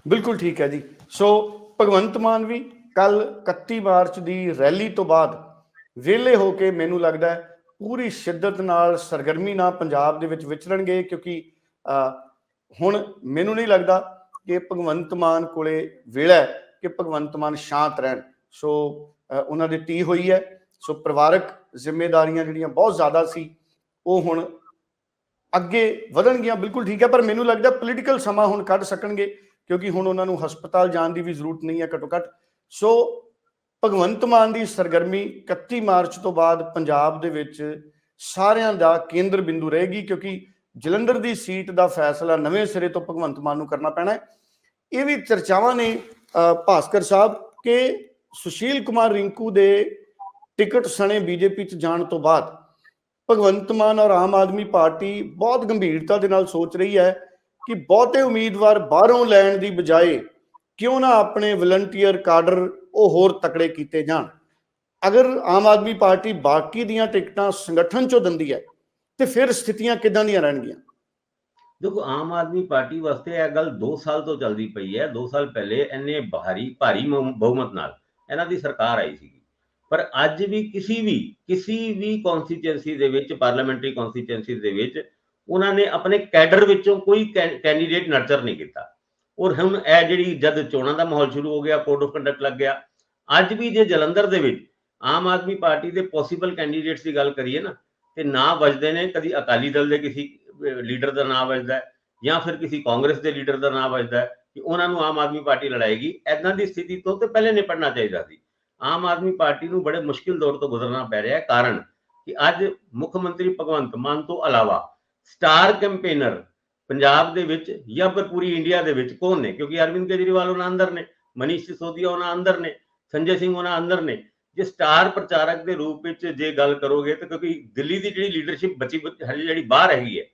ਬਿਲਕੁਲ ਠੀਕ ਹੈ ਜੀ। ਸੋ ਭਗਵੰਤ ਮਾਨ ਵੀ ਕੱਲ 31 ਮਾਰਚ ਦੀ ਰੈਲੀ ਤੋਂ ਬਾਅਦ ਵਿਹਲੇ ਹੋ ਕੇ ਮੈਨੂੰ ਲੱਗਦਾ ਹੈ ਪੂਰੀ ਸ਼ਿੱਦਤ ਨਾਲ ਸਰਗਰਮੀ ਨਾਲ ਪੰਜਾਬ ਦੇ ਵਿੱਚ ਵਿਚਰਨਗੇ ਕਿਉਂਕਿ ਹੁਣ ਮੈਨੂੰ ਨਹੀਂ ਲੱਗਦਾ ਕਿ ਭਗਵੰਤ ਮਾਨ ਕੋਲੇ ਵੇਲਾ ਕਿ ਭਗਵੰਤ ਮਾਨ ਸ਼ਾਂਤ ਰਹਿਣ। ਸੋ ਉਹਨਾਂ ਦੀ ਟੀ ਹੋਈ ਹੈ। ਸੋ ਪਰਿਵਾਰਕ ਜ਼ਿੰਮੇਵਾਰੀਆਂ ਜਿਹੜੀਆਂ ਬਹੁਤ ਜ਼ਿਆਦਾ ਸੀ, ਉਹ ਹੁਣ ਅੱਗੇ ਵਧਣਗੀਆਂ, ਬਿਲਕੁਲ ਠੀਕ ਹੈ, ਪਰ ਮੈਨੂੰ ਲੱਗਦਾ ਪੋਲੀਟੀਕਲ ਸਮਾਂ ਹੁਣ ਕੱਢ ਸਕਣਗੇ, ਕਿਉਂਕਿ ਹੁਣ ਉਹਨਾਂ ਨੂੰ ਹਸਪਤਾਲ ਜਾਣ ਦੀ ਵੀ ਜ਼ਰੂਰਤ ਨਹੀਂ ਹੈ ਘੱਟੋ ਘੱਟ। ਸੋ, ਭਗਵੰਤ ਮਾਨ ਦੀ ਸਰਗਰਮੀ 31 ਮਾਰਚ ਤੋਂ ਬਾਅਦ ਪੰਜਾਬ ਦੇ ਵਿੱਚ ਸਾਰਿਆਂ ਦਾ ਕੇਂਦਰ ਬਿੰਦੂ ਰਹੇਗੀ, ਕਿਉਂਕਿ ਜਲੰਧਰ ਦੀ ਸੀਟ ਦਾ ਫੈਸਲਾ ਨਵੇਂ ਸਿਰੇ ਤੋਂ ਭਗਵੰਤ ਮਾਨ ਨੂੰ ਕਰਨਾ ਪੈਣਾ ਹੈ। ਇਹ ਵੀ ਚਰਚਾਵਾਂ ਨੇ ਭਾਸਕਰ ਸਾਹਿਬ ਕਿ ਸੁਸ਼ੀਲ ਕੁਮਾਰ ਰਿੰਕੂ ਦੇ ਟਿਕਟ ਸਣੇ ਬੀਜੇਪੀ ਚ ਜਾਣ ਤੋਂ ਬਾਅਦ ਭਗਵੰਤ ਮਾਨ ਔਰ ਆਮ ਆਦਮੀ ਪਾਰਟੀ ਬਹੁਤ ਗੰਭੀਰਤਾ ਦੇ ਨਾਲ ਸੋਚ ਰਹੀ ਹੈ ਕਿ ਬਹੁਤੇ ਉਮੀਦਵਾਰ ਬਾਹਰੋਂ ਲੈਣ ਦੀ ਬਜਾਏ ਕਿਉਂ ਨਾ ਆਪਣੇ ਵਲੰਟੀਅਰ ਕਾਡਰ ਉਹ ਹੋਰ ਤਕੜੇ ਕੀਤੇ ਜਾਣ। ਅਗਰ ਆਮ ਆਦਮੀ ਪਾਰਟੀ ਬਾਕੀ ਦੀਆਂ ਟਿਕਟਾਂ ਸੰਗਠਨ ਚੋਂ ਦਿੰਦੀ ਹੈ, ਤੇ ਫਿਰ ਸਥਿਤੀਆਂ ਕਿਦਾਂ ਦੀਆਂ ਰਹਿਣਗੀਆਂ? ਦੇਖੋ, ਆਮ ਆਦਮੀ ਪਾਰਟੀ ਵਾਸਤੇ ਇਹ ਗੱਲ 2 ਸਾਲ ਤੋਂ ਚੱਲਦੀ ਪਈ ਹੈ। 2 ਸਾਲ ਪਹਿਲੇ ਇੰਨੇ ਭਾਰੀ ਭਾਰੀ ਬਹੁਮਤ ਨਾਲ ਇਹਨਾਂ ਦੀ ਸਰਕਾਰ ਆਈ ਸੀ ਪਰ ਅੱਜ ਵੀ ਕਿਸੇ ਵੀ ਕਿਸੇ ਵੀ ਕਨਸਟੀਚੁਐਂਸੀ ਦੇ ਵਿੱਚ ਪਾਰਲੀਮੈਂਟਰੀ ਕਨਸਟੀਚੁਐਂਸੀ ਦੇ ਵਿੱਚ ਉਹਨਾਂ ਨੇ ਆਪਣੇ ਕੈਡਰ ਵਿੱਚੋਂ ਕੋਈ ਕੈਂਡੀਡੇਟ ਨਰਚਰ ਨਹੀਂ ਕੀਤਾ। ਔਰ ਹੁਣ ਇਹ ਜਿਹੜੀ ਜਦ ਚੋਣਾਂ ਦਾ ਮਾਹੌਲ ਸ਼ੁਰੂ ਹੋ ਗਿਆ ਕੋਡ ਆਫ ਕੰਡਕਟ ਲੱਗ ਗਿਆ, ਅੱਜ ਵੀ ਜੇ ਜਲੰਧਰ ਦੇ ਵਿੱਚ ਆਮ ਆਦਮੀ ਪਾਰਟੀ ਦੇ ਪੋਸੀਬਲ ਕੈਂਡੀਡੇਟਸ ਦੀ ਗੱਲ ਕਰੀਏ ਨਾ, ਤੇ ਨਾ ਵੱਜਦੇ ਨੇ ਕਦੀ ਅਕਾਲੀ ਦਲ ਦੇ ਕਿਸੇ ਲੀਡਰ ਦਾ ਨਾਮ ਵੱਜਦਾ ਜਾਂ ਫਿਰ ਕਿਸੇ ਕਾਂਗਰਸ ਦੇ ਲੀਡਰ ਦਾ ਨਾਮ ਵੱਜਦਾ ਕਿ ਉਹਨਾਂ ਨੂੰ ਆਮ ਆਦਮੀ ਪਾਰਟੀ ਲੜਾਏਗੀ ਐਦਾਂ ਦੀ ਸਥਿਤੀ ਤੋਂ ਤੇ ਪਹਿਲੇ ਨਿਪਟਣਾ ਚਾਹੀਦਾ ਸੀ। ਆਮ ਆਦਮੀ ਪਾਰਟੀ ਨੂੰ ਬੜੇ ਮੁਸ਼ਕਿਲ ਦੌਰ ਤੋਂ ਗੁਜ਼ਰਨਾ ਪੈ ਰਿਹਾ ਹੈ ਕਾਰਨ ਕਿ ਅੱਜ ਮੁੱਖ ਮੰਤਰੀ ਭਗਵੰਤ ਮਾਨ ਤੋਂ ਇਲਾਵਾ ਸਟਾਰ ਕੈਂਪੇਨਰ ਪੰਜਾਬ ਦੇ ਵਿੱਚ ਜਾਂ ਫਿਰ ਪੂਰੀ ਇੰਡੀਆ ਦੇ ਵਿੱਚ ਕੌਣ ਨੇ? ਕਿਉਂਕਿ ਅਰਵਿੰਦ ਕੇਜਰੀਵਾਲ ਉਹਨਾਂ ਅੰਦਰ ਨੇ, ਮਨੀਸ਼ ਸਿਸੋਦੀਆ ਉਹਨਾਂ ਅੰਦਰ ਨੇ, ਸੰਜੇ ਸਿੰਘ ਉਹਨਾਂ ਅੰਦਰ ਨੇ। ਜੇ ਸਟਾਰ ਪ੍ਰਚਾਰਕ ਦੇ ਰੂਪ ਵਿੱਚ ਜੇ ਗੱਲ ਕਰੋਗੇ ਤਾਂ ਕਿਉਂਕਿ ਦਿੱਲੀ ਦੀ ਜਿਹੜੀ ਲੀਡਰਸ਼ਿਪ ਬਚੀ ਹਜੇ ਜਿਹੜੀ ਬਾਹਰ ਹੈਗੀ ਹੈ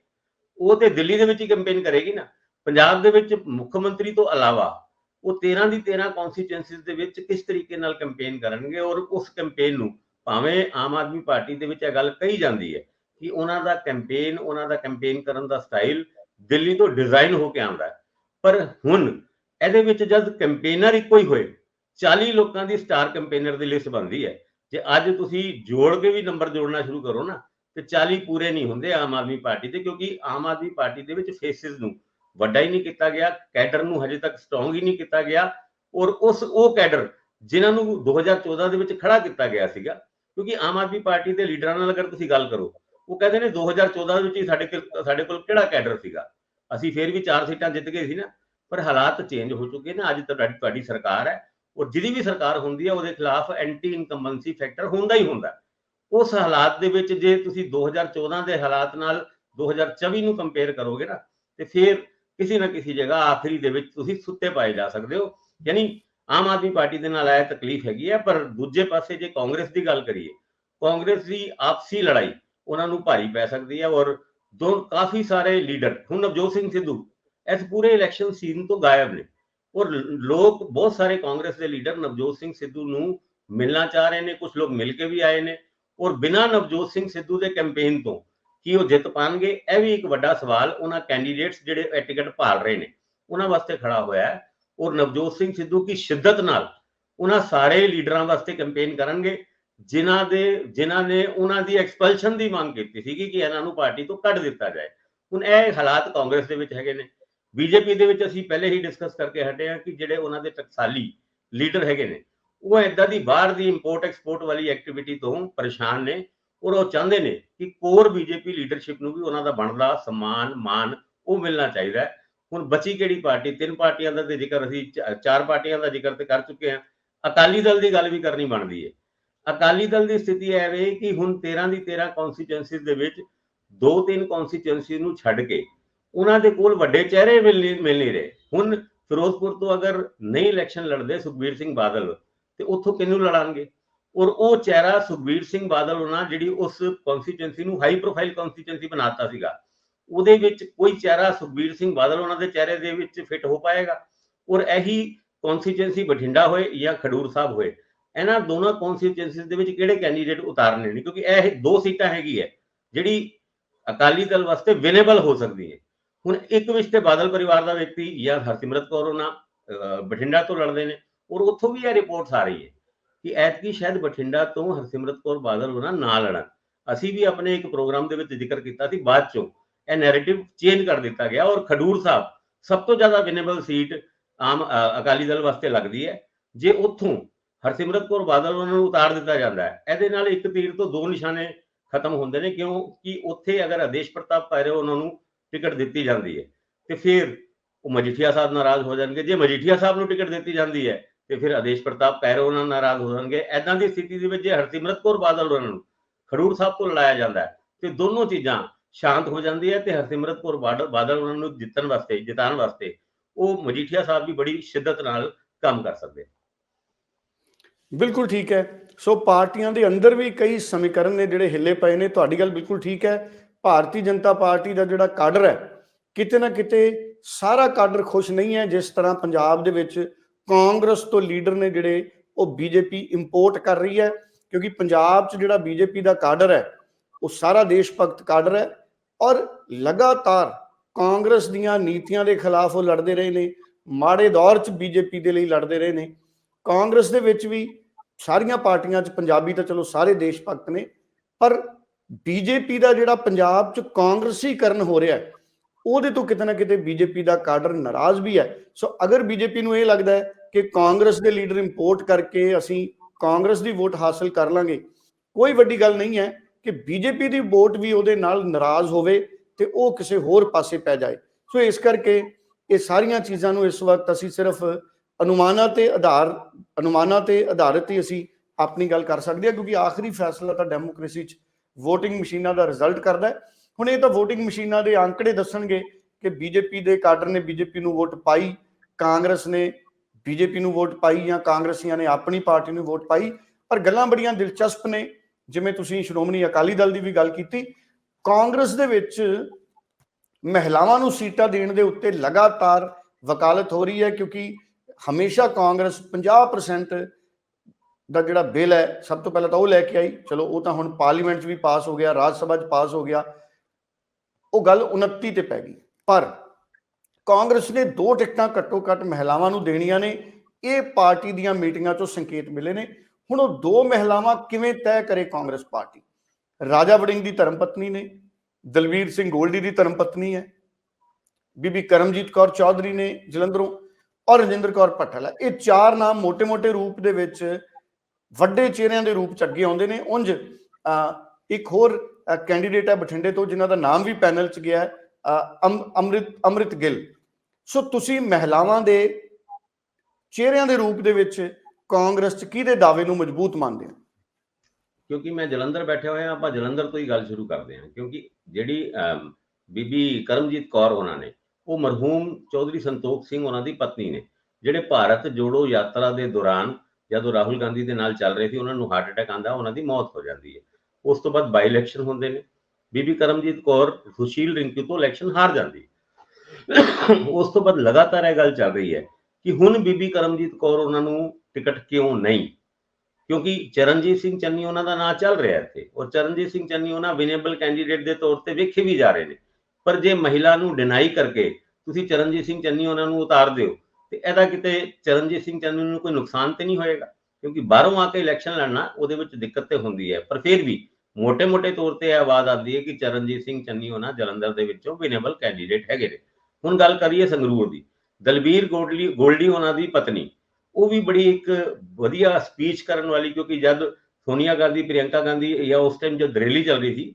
ਉਹ ਤੇ ਦਿੱਲੀ ਦੇ ਵਿੱਚ ਹੀ ਕੈਂਪੇਨ ਕਰੇਗੀ ਨਾ। ਪੰਜਾਬ ਦੇ ਵਿੱਚ ਮੁੱਖ ਮੰਤਰੀ ਤੋਂ ਇਲਾਵਾ ਉਹ 13 ਦੀ 13 ਕਨਸਟੀਚੁਐਂਸੀਜ਼ ਦੇ ਵਿੱਚ ਕਿਸ ਤਰੀਕੇ ਨਾਲ ਕੈਂਪੇਨ ਕਰਨਗੇ ਔਰ ਉਸ ਕੈਂਪੇਨ ਨੂੰ ਭਾਵੇਂ ਆਮ ਆਦਮੀ ਪਾਰਟੀ ਦੇ ਵਿੱਚ ਇਹ ਗੱਲ ਕਹੀ ਜਾਂਦੀ ਹੈ ਕਿ ਉਹਨਾਂ ਦਾ ਕੈਂਪੇਨ ਉਹਨਾਂ ਦਾ ਕੈਂਪੇਨ ਕਰਨ ਦਾ ਸਟਾਈਲ ਦਿੱਲੀ ਤੋਂ ਡਿਜ਼ਾਈਨ ਹੋ ਕੇ ਆਉਂਦਾ ਹੈ। ਪਰ ਹੁਣ ਇਹਦੇ ਵਿੱਚ ਜਦ ਕੈਂਪੇਨਰ ਇੱਕੋ ਹੀ ਹੋਏ 40 ਲੋਕਾਂ ਦੀ ਸਟਾਰ ਕੈਂਪੇਨਰ ਦੀ ਲਿਸਟ ਬਣਦੀ ਹੈ। ਜੇ ਅੱਜ ਤੁਸੀਂ ਜੋੜ ਕੇ ਵੀ ਨੰਬਰ ਜੋੜਨਾ ਸ਼ੁਰੂ ਕਰੋ ਨਾ ਤੇ 40 ਪੂਰੇ ਨਹੀਂ ਹੁੰਦੇ ਆਮ ਆਦਮੀ ਪਾਰਟੀ ਦੇ, ਕਿਉਂਕਿ ਆਮ ਆਦਮੀ ਪਾਰਟੀ ਦੇ ਵਿੱਚ ਫੇਸਿਸ ਨੂੰ ਵੱਡਾ ਹੀ ਨਹੀਂ ਕੀਤਾ ਗਿਆ, ਕੈਡਰ ਨੂੰ ਹਜੇ ਤੱਕ ਸਟਰੋਂਗ ਹੀ ਨਹੀਂ ਕੀਤਾ ਗਿਆ ਔਰ ਉਸ ਉਹ ਕੈਡਰ ਜਿਨ੍ਹਾਂ ਨੂੰ 2014 ਦੇ ਵਿੱਚ ਖੜਾ ਕੀਤਾ ਗਿਆ ਸੀਗਾ, ਕਿਉਂਕਿ ਆਮ ਆਦਮੀ ਪਾਰਟੀ ਦੇ ਲੀਡਰਾਂ ਨਾਲ ਅਗਰ ਤੁਸੀਂ ਗੱਲ ਕਰੋ, ਉਹ ਕਹਿੰਦੇ ਨੇ 2014 ਦੇ ਵਿੱਚ ਹੀ ਸਾਡੇ ਸਾਡੇ ਕੋਲ ਕਿਹੜਾ ਕੈਡਰ ਸੀਗਾ? ਅਸੀਂ ਫੇਰ ਵੀ ਚਾਰ ਸੀਟਾਂ ਜਿੱਤ ਗਏ ਸੀ ਨਾ, ਪਰ ਹਾਲਾਤ ਚੇਂਜ ਹੋ ਚੁੱਕੇ ਨੇ, ਅੱਜ ਤਾਂ ਤੁਹਾਡੀ ਤੁਹਾਡੀ ਸਰਕਾਰ ਹੈ ਔਰ ਜਿਹਦੀ ਵੀ ਸਰਕਾਰ ਹੁੰਦੀ ਹੈ ਉਹਦੇ ਖਿਲਾਫ ਐਂਟੀ ਇਨਕੰਬੈਂਸੀ ਫੈਕਟਰ ਹੁੰਦਾ ਹੀ ਹੁੰਦਾ। ਉਸ ਹਾਲਾਤ ਦੇ ਵਿੱਚ ਜੇ ਤੁਸੀਂ 2014 ਦੇ ਹਾਲਾਤ ਨਾਲ 2024 ਨੂੰ ਕੰਪੇਅਰ ਕਰੋਗੇ ਨਾ, ਤੇ ਫਿਰ ਕਿਸੇ ਨਾ ਕਿਸੇ ਜਗ੍ਹਾ ਆਖਰੀ ਦੇ ਵਿੱਚ ਤੁਸੀਂ ਸੁੱਤੇ ਪਾਏ ਜਾ ਸਕਦੇ ਹੋ। ਯਾਨੀ ਆਮ ਆਦਮੀ ਪਾਰਟੀ ਦੇ ਨਾਲ ਆਇਆ ਤਕਲੀਫ ਹੈਗੀ ਹੈ ਪਰ ਦੂਜੇ ਪਾਸੇ ਜੇ ਕਾਂਗਰਸ ਦੀ ਗੱਲ ਕਰੀਏ, ਕਾਂਗਰਸ ਦੀ ਆਪਸੀ ਲੜਾਈ ਉਹਨਾਂ ਨੂੰ ਭਾਰੀ ਪੈ ਸਕਦੀ ਹੈ ਔਰ ਦੋ ਕਾਫੀ ਸਾਰੇ ਲੀਡਰ, ਹੁਣ ਨਵਜੋਤ ਸਿੰਘ ਸਿੱਧੂ, ਇਸ ਪੂਰੇ ਇਲੈਕਸ਼ਨ ਸੀਨ ਤੋਂ ਗਾਇਬ ਨੇ। ਔਰ ਲੋਕ ਬਹੁਤ ਸਾਰੇ ਕਾਂਗਰਸ ਦੇ ਲੀਡਰ ਨਵਜੋਤ ਸਿੰਘ ਸਿੱਧੂ ਨੂੰ ਮਿਲਣਾ ਚਾਹ ਰਹੇ ਨੇ ਕੁਝ ਲੋਕ ਮਿਲ ਕੇ ਵੀ ਆਏ ਨੇ। ਔਰ ਬਿਨਾਂ ਨਵਜੋਤ ਸਿੰਘ ਸਿੱਧੂ ਦੇ ਕੈਂਪੇਨ ਤੋਂ ਕੀ ਉਹ ਜਿੱਤ ਪਾਣਗੇ? ਇਹ ਵੀ ਇੱਕ ਵੱਡਾ ਸਵਾਲ ਉਹਨਾਂ ਕੈਂਡੀਡੇਟਸ ਜਿਹੜੇ ਟਿਕਟ ਭਾਲ ਰਹੇ ਨੇ। ਉਹਨਾਂ ਵਾਸਤੇ ਖੜਾ ਹੋਇਆ ਹੈ ਔਰ ਨਵਜੋਤ ਸਿੰਘ ਸਿੱਧੂ ਕੀ ਸ਼ਿੱਦਤ ਨਾਲ ਉਹਨਾਂ ਸਾਰੇ ਲੀਡਰਾਂ ਵਾਸਤੇ ਕੈਂਪੇਨ ਕਰਨਗੇ, ਜਿਨ੍ਹਾਂ ਦੇ, ਜਿਨ੍ਹਾਂ ਨੇ ਉਹਨਾਂ ਦੀ ਐਕਸਪਲਸ਼ਨ ਦੀ ਮੰਗ ਕੀਤੀ ਸੀਗੀ ਕਿ ਇਹਨਾਂ ਨੂੰ ਪਾਰਟੀ ਤੋਂ ਕੱਢ ਦਿੱਤਾ ਜਾਏ। ਹੁਣ ਇਹ ਹਾਲਾਤ ਕਾਂਗਰਸ ਦੇ ਵਿੱਚ ਹੈਗੇ ਨੇ। ਬੀਜੇਪੀ ਦੇ ਵਿੱਚ ਅਸੀਂ ਪਹਿਲੇ ਹੀ ਡਿਸਕਸ ਕਰਕੇ ਹਟੇ ਹਾਂ ਕਿ ਜਿਹੜੇ ਉਹਨਾਂ ਦੇ ਟਕਸਾਲੀ ਲੀਡਰ ਹੈਗੇ ਨੇ ਉਹ ਇਦਾਂ ਦੀ ਬਾਹਰ ਦੀ ਇੰਪੋਰਟ ਐਕਸਪੋਰਟ ਵਾਲੀ ਐਕਟੀਵਿਟੀ ਤੋਂ ਪਰੇਸ਼ਾਨ ਨੇ ਔਰ ਉਹ ਚਾਹੁੰਦੇ ਨੇ ਕਿ ਕੋਰ ਬੀਜੇਪੀ ਲੀਡਰਸ਼ਿਪ ਨੂੰ ਵੀ ਉਹਨਾਂ ਦਾ ਬਣਦਾ ਸਨਮਾਨ ਮਾਨ ਉਹ ਮਿਲਣਾ ਚਾਹੀਦਾ ਹੈ। ਹੁਣ ਬਚੀ ਕਿਹੜੀ ਪਾਰਟੀ? ਤਿੰਨ ਪਾਰਟੀਆਂ ਦਾ ਤੇ ਜ਼ਿਕਰ ਅਸੀਂ ਚਾਰ ਪਾਰਟੀਆਂ ਦਾ ਜ਼ਿਕਰ ਤੇ ਕਰ ਚੁੱਕੇ ਹਾਂ, ਅਕਾਲੀ ਦਲ ਦੀ ਗੱਲ ਵੀ ਕਰਨੀ ਬਣਦੀ ਹੈ। ਅਕਾਲੀ ਦਲ ਦੀ ਸਥਿਤੀ ਇਹ ਹੈ ਕਿ ਹੁਣ 13 ਦੀ 13 ਕਨਸਟੀਚੁਐਂਸੀਜ਼ ਦੇ ਵਿੱਚ ਦੋ ਤਿੰਨ ਕਨਸਟੀਚੁਐਂਸੀ ਨੂੰ ਛੱਡ ਕੇ ਉਹਨਾਂ ਦੇ ਕੋਲ ਵੱਡੇ ਚਿਹਰੇ ਮਿਲ ਮਿਲ ਨਹੀਂ ਰਹੇ। ਹੁਣ ਫਿਰੋਜ਼ਪੁਰ ਤੋਂ ਅਗਰ ਨਹੀਂ ਇਲੈਕਸ਼ਨ ਲੜਦੇ ਸੁਖਬੀਰ ਸਿੰਘ ਬਾਦਲ ਤੇ ਉੱਥੋਂ ਕਿਹਨੂੰ ਲੜਾਂਗੇ? ਔਰ ਉਹ ਚਿਹਰਾ ਸੁਖਬੀਰ ਸਿੰਘ ਬਾਦਲ ਉਹਨਾਂ ਜਿਹੜੀ ਉਸ ਕਨਸਟੀਚੁਐਂਸੀ ਨੂੰ ਹਾਈ ਪ੍ਰੋਫਾਈਲ ਕਨਸਟੀਚੁਐਂਸੀ ਬਣਾਤਾ ਸੀਗਾ, ਉਹਦੇ ਵਿੱਚ ਕੋਈ ਚਿਹਰਾ ਸੁਖਬੀਰ ਸਿੰਘ ਬਾਦਲ ਉਹਨਾਂ ਦੇ ਚਿਹਰੇ ਦੇ ਵਿੱਚ ਫਿੱਟ ਹੋ ਪਾਏਗਾ? ਔਰ ਇਹੀ ਕਨਸਟੀਚੁਐਂਸੀ ਬਠਿੰਡਾ ਹੋਏ ਜਾਂ ਖਡੂਰ ਸਾਹਿਬ ਹੋਏ, ਇਹਨਾਂ ਦੋਨਾਂ ਕਨਸਟੀਚੁਐਂਸੀਜ਼ ਦੇ ਵਿੱਚ ਕਿਹੜੇ ਕੈਂਡੀਡੇਟ ਉਤਾਰਨੇ ਨੇ? ਕਿਉਂਕਿ ਇਹ ਦੋ ਸੀਟਾਂ ਹੈਗੀ ਹੈ ਜਿਹੜੀ ਅਕਾਲੀ ਦਲ ਵਾਸਤੇ ਵਿਨੇਬਲ ਹੋ ਸਕਦੀ ਹੈ। ਹੁਣ ਇੱਕ ਵਿੱਚ ਤੇ ਬਾਦਲ ਪਰਿਵਾਰ ਦਾ ਵਿਅਕਤੀ ਜਾਂ ਹਰਸਿਮਰਤ ਕੌਰ ਉਹਨਾਂ ਬਠਿੰਡਾ ਤੋਂ ਲੜਦੇ ਨੇ ਔਰ ਉੱਥੋਂ ਵੀ ਇਹ ਰਿਪੋਰਟਸ ਆ ਰਹੀ ਹੈ ਕਿ ਐਤਕੀ ਸ਼ਾਇਦ ਬਠਿੰਡਾ ਤੋਂ ਹਰਸਿਮਰਤ ਕੌਰ ਬਾਦਲ ਉਹਨਾਂ ਨਾ ਲੜਨ। ਅਸੀਂ ਵੀ ਆਪਣੇ ਇੱਕ ਪ੍ਰੋਗਰਾਮ ਦੇ ਵਿੱਚ ਜ਼ਿਕਰ ਕੀਤਾ ਸੀ, ਬਾਅਦ ਚੋਂ ਇਹ ਨੈਰੇਟਿਵ ਚੇਂਜ ਕਰ ਦਿੱਤਾ ਗਿਆ ਔਰ ਖਡੂਰ ਸਾਹਿਬ ਸਭ ਤੋਂ ਜ਼ਿਆਦਾ ਵਿਨੇਬਲ ਸੀਟ ਆਮ ਅਕਾਲੀ ਦਲ ਵਾਸਤੇ ਲੱਗਦੀ ਹੈ। ਜੇ ਉੱਥੋਂ ਹਰਸਿਮਰਤ ਕੌਰ ਬਾਦਲ ਉਹਨਾਂ ਨੂੰ ਉਤਾਰ ਦਿੱਤਾ ਜਾਂਦਾ ਹੈ, ਇਹਦੇ ਨਾਲ ਇੱਕ ਤੀਰ ਤੋਂ ਦੋ ਨਿਸ਼ਾਨੇ ਖਤਮ ਹੁੰਦੇ ਨੇ ਕਿਉਂਕਿ ਉੱਥੇ ਅਗਰ ਆਦੇਸ਼ ਪ੍ਰਤਾਪ ਪੈ ਰਹੇ ਉਹਨਾਂ ਨੂੰ ਟਿਕਟ ਦਿੱਤੀ ਜਾਂਦੀ ਹੈ ਤੇ ਫਿਰ ਉਹ ਮਜੀਠੀਆ ਸਾਹਿਬ ਨਾਰਾਜ਼ ਹੋ ਜਾਣਗੇ। ਜੇ ਮਜੀਠੀਆ ਸਾਹਿਬ ਨੂੰ ਟਿਕਟ ਦਿੱਤੀ ਜਾਂਦੀ ਹੈ ਤੇ ਫਿਰ ਆਦੇਸ਼ ਪ੍ਰਤਾਪ ਪੈਰੋ ਉਹਨਾਂ ਨਾਲ ਨਾਰਾਜ਼ ਹੋ ਜਾਣਗੇ। ਐਦਾਂ ਦੀ ਸਥਿਤੀ ਦੇ ਵਿੱਚ ਜੇ ਹਰਸਿਮਰਤ ਕੌਰ ਬਾਦਲ ਉਹਨਾਂ ਨੂੰ ਖਡੂਰ ਸਾਹਿਬ ਤੋਂ ਲੜਾਇਆ ਜਾਂਦਾ ਹੈ ਤੇ ਦੋਨੋਂ ਚੀਜ਼ਾਂ ਸ਼ਾਂਤ ਹੋ ਜਾਂਦੀ ਹੈ ਤੇ ਹਰਸਿਮਰਤ ਕੌਰ ਬਾਦਲ ਬਾਦਲ ਉਹਨਾਂ ਨੂੰ ਜਿੱਤਣ ਵਾਸਤੇ, ਜਿਤਾਉਣ ਵਾਸਤੇ ਉਹ ਮਜੀਠੀਆ ਸਾਹਿਬ ਵੀ ਬੜੀ ਸ਼ਿੱਦਤ ਨਾਲ ਕੰਮ ਕਰ ਸਕਦੇ ਬਿਲਕੁਲ ਠੀਕ ਹੈ। ਸੋ ਪਾਰਟੀਆਂ ਦੇ ਅੰਦਰ ਵੀ ਕਈ ਸਮੀਕਰਨ ਨੇ ਜਿਹੜੇ ਹਿੱਲੇ ਪਏ ਨੇ। ਤੁਹਾਡੀ ਗੱਲ ਬਿਲਕੁਲ ਠੀਕ ਹੈ। ਭਾਰਤੀ ਜਨਤਾ ਪਾਰਟੀ ਦਾ ਜਿਹੜਾ ਕਾਡਰ ਹੈ, ਕਿਤੇ ਨਾ ਕਿਤੇ ਸਾਰਾ ਕਾਡਰ ਖੁਸ਼ ਨਹੀਂ ਹੈ। ਜਿਸ ਤਰ੍ਹਾਂ ਪੰਜਾਬ ਦੇ ਵਿੱਚ ਕਾਂਗਰਸ ਤੋਂ ਲੀਡਰ ਨੇ ਜਿਹੜੇ ਉਹ ਬੀਜੇਪੀ ਇੰਪੋਰਟ ਕਰ ਰਹੀ ਹੈ, ਕਿਉਂਕਿ ਪੰਜਾਬ 'ਚ ਜਿਹੜਾ ਬੀਜੇਪੀ ਦਾ ਕਾਡਰ ਹੈ, ਉਹ ਸਾਰਾ ਦੇਸ਼ ਭਗਤ ਕਾਡਰ ਹੈ ਔਰ ਲਗਾਤਾਰ ਕਾਂਗਰਸ ਦੀਆਂ ਨੀਤੀਆਂ ਦੇ ਖਿਲਾਫ ਉਹ ਲੜਦੇ ਰਹੇ ਨੇ, ਮਾੜੇ ਦੌਰ 'ਚ ਬੀਜੇਪੀ ਦੇ ਲਈ ਲੜਦੇ ਰਹੇ ਨੇ। ਕਾਂਗਰਸ ਦੇ ਵਿੱਚ ਵੀ ਸਾਰੀਆਂ ਪਾਰਟੀਆਂ 'ਚ ਪੰਜਾਬੀ ਤਾਂ ਚਲੋ ਸਾਰੇ ਦੇਸ਼ ਭਗਤ ਨੇ, ਪਰ ਬੀਜੇਪੀ ਦਾ ਜਿਹੜਾ ਪੰਜਾਬ 'ਚ ਕਾਂਗਰਸੀਕਰਨ ਹੋ ਰਿਹਾ ਹੈ ਉਹਦੇ ਤੋਂ ਕਿਤੇ ਨਾ ਕਿਤੇ ਬੀਜੇਪੀ ਦਾ ਕਾਡਰ ਨਾਰਾਜ਼ ਵੀ ਹੈ। ਸੋ ਅਗਰ ਬੀਜੇਪੀ ਨੂੰ ਇਹ ਲੱਗਦਾ ਹੈ ਕਿ ਕਾਂਗਰਸ ਦੇ ਲੀਡਰ ਇੰਪੋਰਟ ਕਰਕੇ ਅਸੀਂ ਕਾਂਗਰਸ ਦੀ ਵੋਟ ਹਾਸਲ ਕਰ ਲਾਂਗੇ, ਕੋਈ ਵੱਡੀ ਗੱਲ ਨਹੀਂ ਹੈ ਕਿ ਬੀਜੇਪੀ ਦੀ ਵੋਟ ਵੀ ਉਹਦੇ ਨਾਲ ਨਾਰਾਜ਼ ਹੋਵੇ ਤੇ ਉਹ ਕਿਸੇ ਹੋਰ ਪਾਸੇ ਪੈ ਜਾਏ। ਸੋ ਇਸ ਕਰਕੇ ਇਹ ਸਾਰੀਆਂ ਚੀਜ਼ਾਂ ਨੂੰ ਇਸ ਵਕਤ ਅਸੀਂ ਸਿਰਫ ਅਨੁਮਾਨਾਂ ਤੇ ਆਧਾਰ, ਅਨੁਮਾਨਾਂ ਤੇ ਆਧਾਰਿਤ ਹੀ ਅਸੀਂ ਆਪਣੀ ਗੱਲ ਕਰ ਸਕਦੇ ਹਾਂ, ਕਿਉਂਕਿ ਆਖਰੀ ਫੈਸਲਾ ਤਾਂ ਡੈਮੋਕ੍ਰੇਸੀ 'ਚ VOTING ਮਸ਼ੀਨਾਂ ਦਾ ਰਿਜ਼ਲਟ ਕਰਦਾ ਹੈ। ਹੁਣ ਇਹ ਤਾਂ VOTING ਮਸ਼ੀਨਾਂ ਦੇ ਅੰਕੜੇ ਦੱਸਣਗੇ ਕਿ ਬੀਜੇਪੀ ਦੇ ਕਾਡਰ ਨੇ ਬੀਜੇਪੀ ਨੂੰ ਵੋਟ ਪਾਈ, ਕਾਂਗਰਸ ਨੇ ਬੀਜੇਪੀ ਨੂੰ ਵੋਟ ਪਾਈ ਜਾਂ ਕਾਂਗਰਸੀਆਂ ਨੇ ਆਪਣੀ ਪਾਰਟੀ ਨੂੰ ਵੋਟ ਪਾਈ, ਪਰ ਗੱਲਾਂ ਬੜੀਆਂ ਦਿਲਚਸਪ ਨੇ। ਜਿਵੇਂ ਤੁਸੀਂ ਸ਼੍ਰੋਮਣੀ ਅਕਾਲੀ ਦਲ ਦੀ ਵੀ ਗੱਲ ਕੀਤੀ, ਕਾਂਗਰਸ ਦੇ ਵਿੱਚ ਮਹਿਲਾਵਾਂ ਨੂੰ ਸੀਟਾਂ ਦੇਣ ਦੇ ਉੱਤੇ ਲਗਾਤਾਰ ਵਕਾਲਤ ਹੋ ਰਹੀ ਹੈ ਕਿਉਂਕਿ ਹਮੇਸ਼ਾ ਕਾਂਗਰਸ 50% ਦਾ ਜਿਹੜਾ ਬਿੱਲ ਹੈ, ਸਭ ਤੋਂ ਪਹਿਲਾਂ ਤਾਂ ਉਹ ਲੈ ਕੇ ਆਈ। ਚਲੋ, ਉਹ ਤਾਂ ਹੁਣ ਪਾਰਲੀਮੈਂਟ 'ਚ ਵੀ ਪਾਸ ਹੋ ਗਿਆ, ਰਾਜ ਸਭਾ 'ਚ ਪਾਸ ਹੋ ਗਿਆ। ਉਹ ਗੱਲ 29 ਤੇ ਪੈ ਗਈ। ਪਰ ਕਾਂਗਰਸ ਨੇ ਦੋ ਟਿਕਟਾਂ ਘੱਟੋ ਘੱਟ ਮਹਿਲਾਵਾਂ ਨੂੰ ਦੇਣੀਆਂ ਨੇ। ਇਹ ਪਾਰਟੀ ਦੀਆਂ ਮੀਟਿੰਗਾਂ ਤੋਂ ਸੰਕੇਤ ਮਿਲੇ ਨੇ। ਹੁਣ ਉਹ ਦੋ ਮਹਿਲਾਵਾਂ ਕਿਵੇਂ ਤੈਅ ਕਰੇ ਕਾਂਗਰਸ ਪਾਰਟੀ? ਰਾਜਾ ਵੜਿੰਗ ਦੀ ਧਰਮ ਪਤਨੀ ਨੇ, ਦਲਵੀਰ ਸਿੰਘ ਗੋਲਡੀ ਦੀ ਧਰਮ ਪਤਨੀ ਹੈ, ਬੀਬੀ ਕਰਮਜੀਤ ਕੌਰ ਚੌਧਰੀ ਨੇ, ਜਲੰਧਰੋਂ, ਔਰ ਰਜਿੰਦਰ ਕੌਰ ਪੱਠਲ ਹੈ। ਇਹ ਚਾਰ ਨਾਮ ਮੋٹے-ਮੋٹے ਰੂਪ ਦੇ ਵਿੱਚ ਵੱਡੇ ਚਿਹਰਿਆਂ ਦੇ ਰੂਪ ਚ ਅੱਗੇ ਆਉਂਦੇ ਨੇ। ਉੰਜ ਇੱਕ ਹੋਰ ਕੈਂਡੀਡੇਟ ਹੈ ਬਠਿੰਡੇ ਤੋਂ ਜਿਨ੍ਹਾਂ ਦਾ ਨਾਮ ਵੀ ਪੈਨਲ ਚ ਗਿਆ ਹੈ ਅਹ, ਅਮ- ਅੰਮ੍ਰਿਤ ਗਿੱਲ। ਸੋ ਤੁਸੀਂ ਮਹਿਲਾਵਾਂ ਦੇ ਚਿਹਰਿਆਂ ਦੇ ਰੂਪ ਦੇ ਵਿੱਚ ਕਾਂਗਰਸ ਚ ਕਿਹਦੇ ਦਾਅਵੇ ਨੂੰ ਮਜ਼ਬੂਤ ਮੰਨਦੇ ਹੋ? ਕਿਉਂਕਿ ਮੈਂ ਜਲੰਧਰ ਬੈਠੇ ਹੋਏ ਹਾਂ ਆਪਾਂ ਜਲੰਧਰ ਤੋਂ ਹੀ ਗੱਲ ਸ਼ੁਰੂ ਕਰਦੇ ਹਾਂ। ਕਿਉਂਕਿ ਜਿਹੜੀ ਅਮ, ਬੀਬੀ ਕਰਮਜੀਤ ਕੌਰ ਉਹਨਾਂ ਨੇ ਉਹ ਮਰਹੂਮ ਚੌਧਰੀ ਸੰਤੋਖ ਸਿੰਘ ਉਹਨਾਂ ਦੀ ਪਤਨੀ ਨੇ ਜਿਹੜੇ ਭਾਰਤ ਜੋੜੋ ਯਾਤਰਾ ਦੇ ਦੌਰਾਨ ਜਦੋਂ ਰਾਹੁਲ ਗਾਂਧੀ ਦੇ ਨਾਲ ਚੱਲ ਰਹੇ ਸੀ ਉਹਨਾਂ ਨੂੰ ਹਾਰਟ ਅਟੈਕ ਆਂਦਾ ਉਹਨਾਂ ਦੀ ਮੌਤ ਹੋ ਜਾਂਦੀ ਹੈ। ਉਸ ਤੋਂ ਬਾਅਦ ਬਾਈ ਇਲੈਕਸ਼ਨ ਹੁੰਦੇ ਨੇ। ਬੀਬੀ ਕਰਮਜੀਤ ਕੌਰ, ਸੁਸ਼ੀਲ ਰਿੰਕੂ ਤੋਂ ਇਲੈਕਸ਼ਨ ਹਾਰ ਜਾਂਦੀ ਉਸ ਤੋਂ ਬਾਅਦ ਲਗਾਤਾਰ ਇਹ ਗੱਲ ਚੱਲ ਰਹੀ ਹੈ ਕਿ ਹੁਣ ਬੀਬੀ ਕਰਮਜੀਤ ਕੌਰ ਉਹਨਾਂ ਨੂੰ ਟਿਕਟ ਕਿਉਂ ਨਹੀਂ? ਕਿਉਂਕਿ ਚਰਨਜੀਤ ਸਿੰਘ ਚੰਨੀ ਉਹਨਾਂ ਦਾ ਨਾਂ ਚੱਲ ਰਿਹਾ ਇੱਥੇ ਔਰ ਚਰਨਜੀਤ ਸਿੰਘ ਚੰਨੀ ਉਹਨਾਂ ਵਿਨੇਬਲ ਕੈਂਡੀਡੇਟ ਦੇ ਤੌਰ ਤੇ ਵੇਖੇ ਵੀ ਜਾ ਰਹੇ ਨੇ। ਪਰ ਜੇ ਮਹਿਲਾ ਨੂੰ ਡਿਨਾਈ ਕਰਕੇ ਤੁਸੀਂ ਚਰਨਜੀਤ ਸਿੰਘ ਚੰਨੀ ਉਹਨਾਂ ਨੂੰ ਉਤਾਰ ਦਿਓ, ਤੇ ਇਹਦਾ ਕਿਤੇ ਚਰਨਜੀਤ ਸਿੰਘ ਚੰਨੀ ਨੂੰ ਕੋਈ ਨੁਕਸਾਨ ਤੇ ਨਹੀਂ ਹੋਏਗਾ? ਕਿਉਂਕਿ ਬਾਹਰੋਂ ਆ ਕੇ ਇਲੈਕਸ਼ਨ ਲੜਨਾ ਉਹਦੇ ਵਿੱਚ ਦਿੱਕਤ ਤੇ ਹੁੰਦੀ ਹੈ। ਪਰ ਫਿਰ ਵੀ ਮੋٹے-ਮੋٹੇ ਤੌਰ ਤੇ ਇਹ ਆਵਾਜ਼ ਆਉਂਦੀ ਹੈ ਕਿ ਚਰਨਜੀਤ ਸਿੰਘ ਚੰਨੀ ਹੋਣਾ ਜਲੰਧਰ ਦੇ ਵਿੱਚੋਂ ਵਿਨੇਬਲ ਕੈਂਡੀਡੇਟ ਹੈਗੇ ਨੇ। ਹੁਣ ਗੱਲ ਕਰੀਏ ਸੰਗਰੂਰ ਦੀ। ਦਲਬੀਰ ਗੋਲਡੀ ਗੋਲਡੀ ਉਹਨਾਂ ਦੀ ਪਤਨੀ। ਉਹ ਵੀ ਬੜੀ ਇੱਕ ਵਧੀਆ ਸਪੀਚ ਕਰਨ ਵਾਲੀ ਕਿਉਂਕਿ ਜਦ ਸੋਨੀਆ ਗਾਂਧੀ, ਪ੍ਰਿਯੰਕਾ ਗਾਂਧੀ ਜਾਂ ਉਸ ਟਾਈਮ ਜਦ ਰੈਲੀ ਚੱਲ ਰਹੀ ਸੀ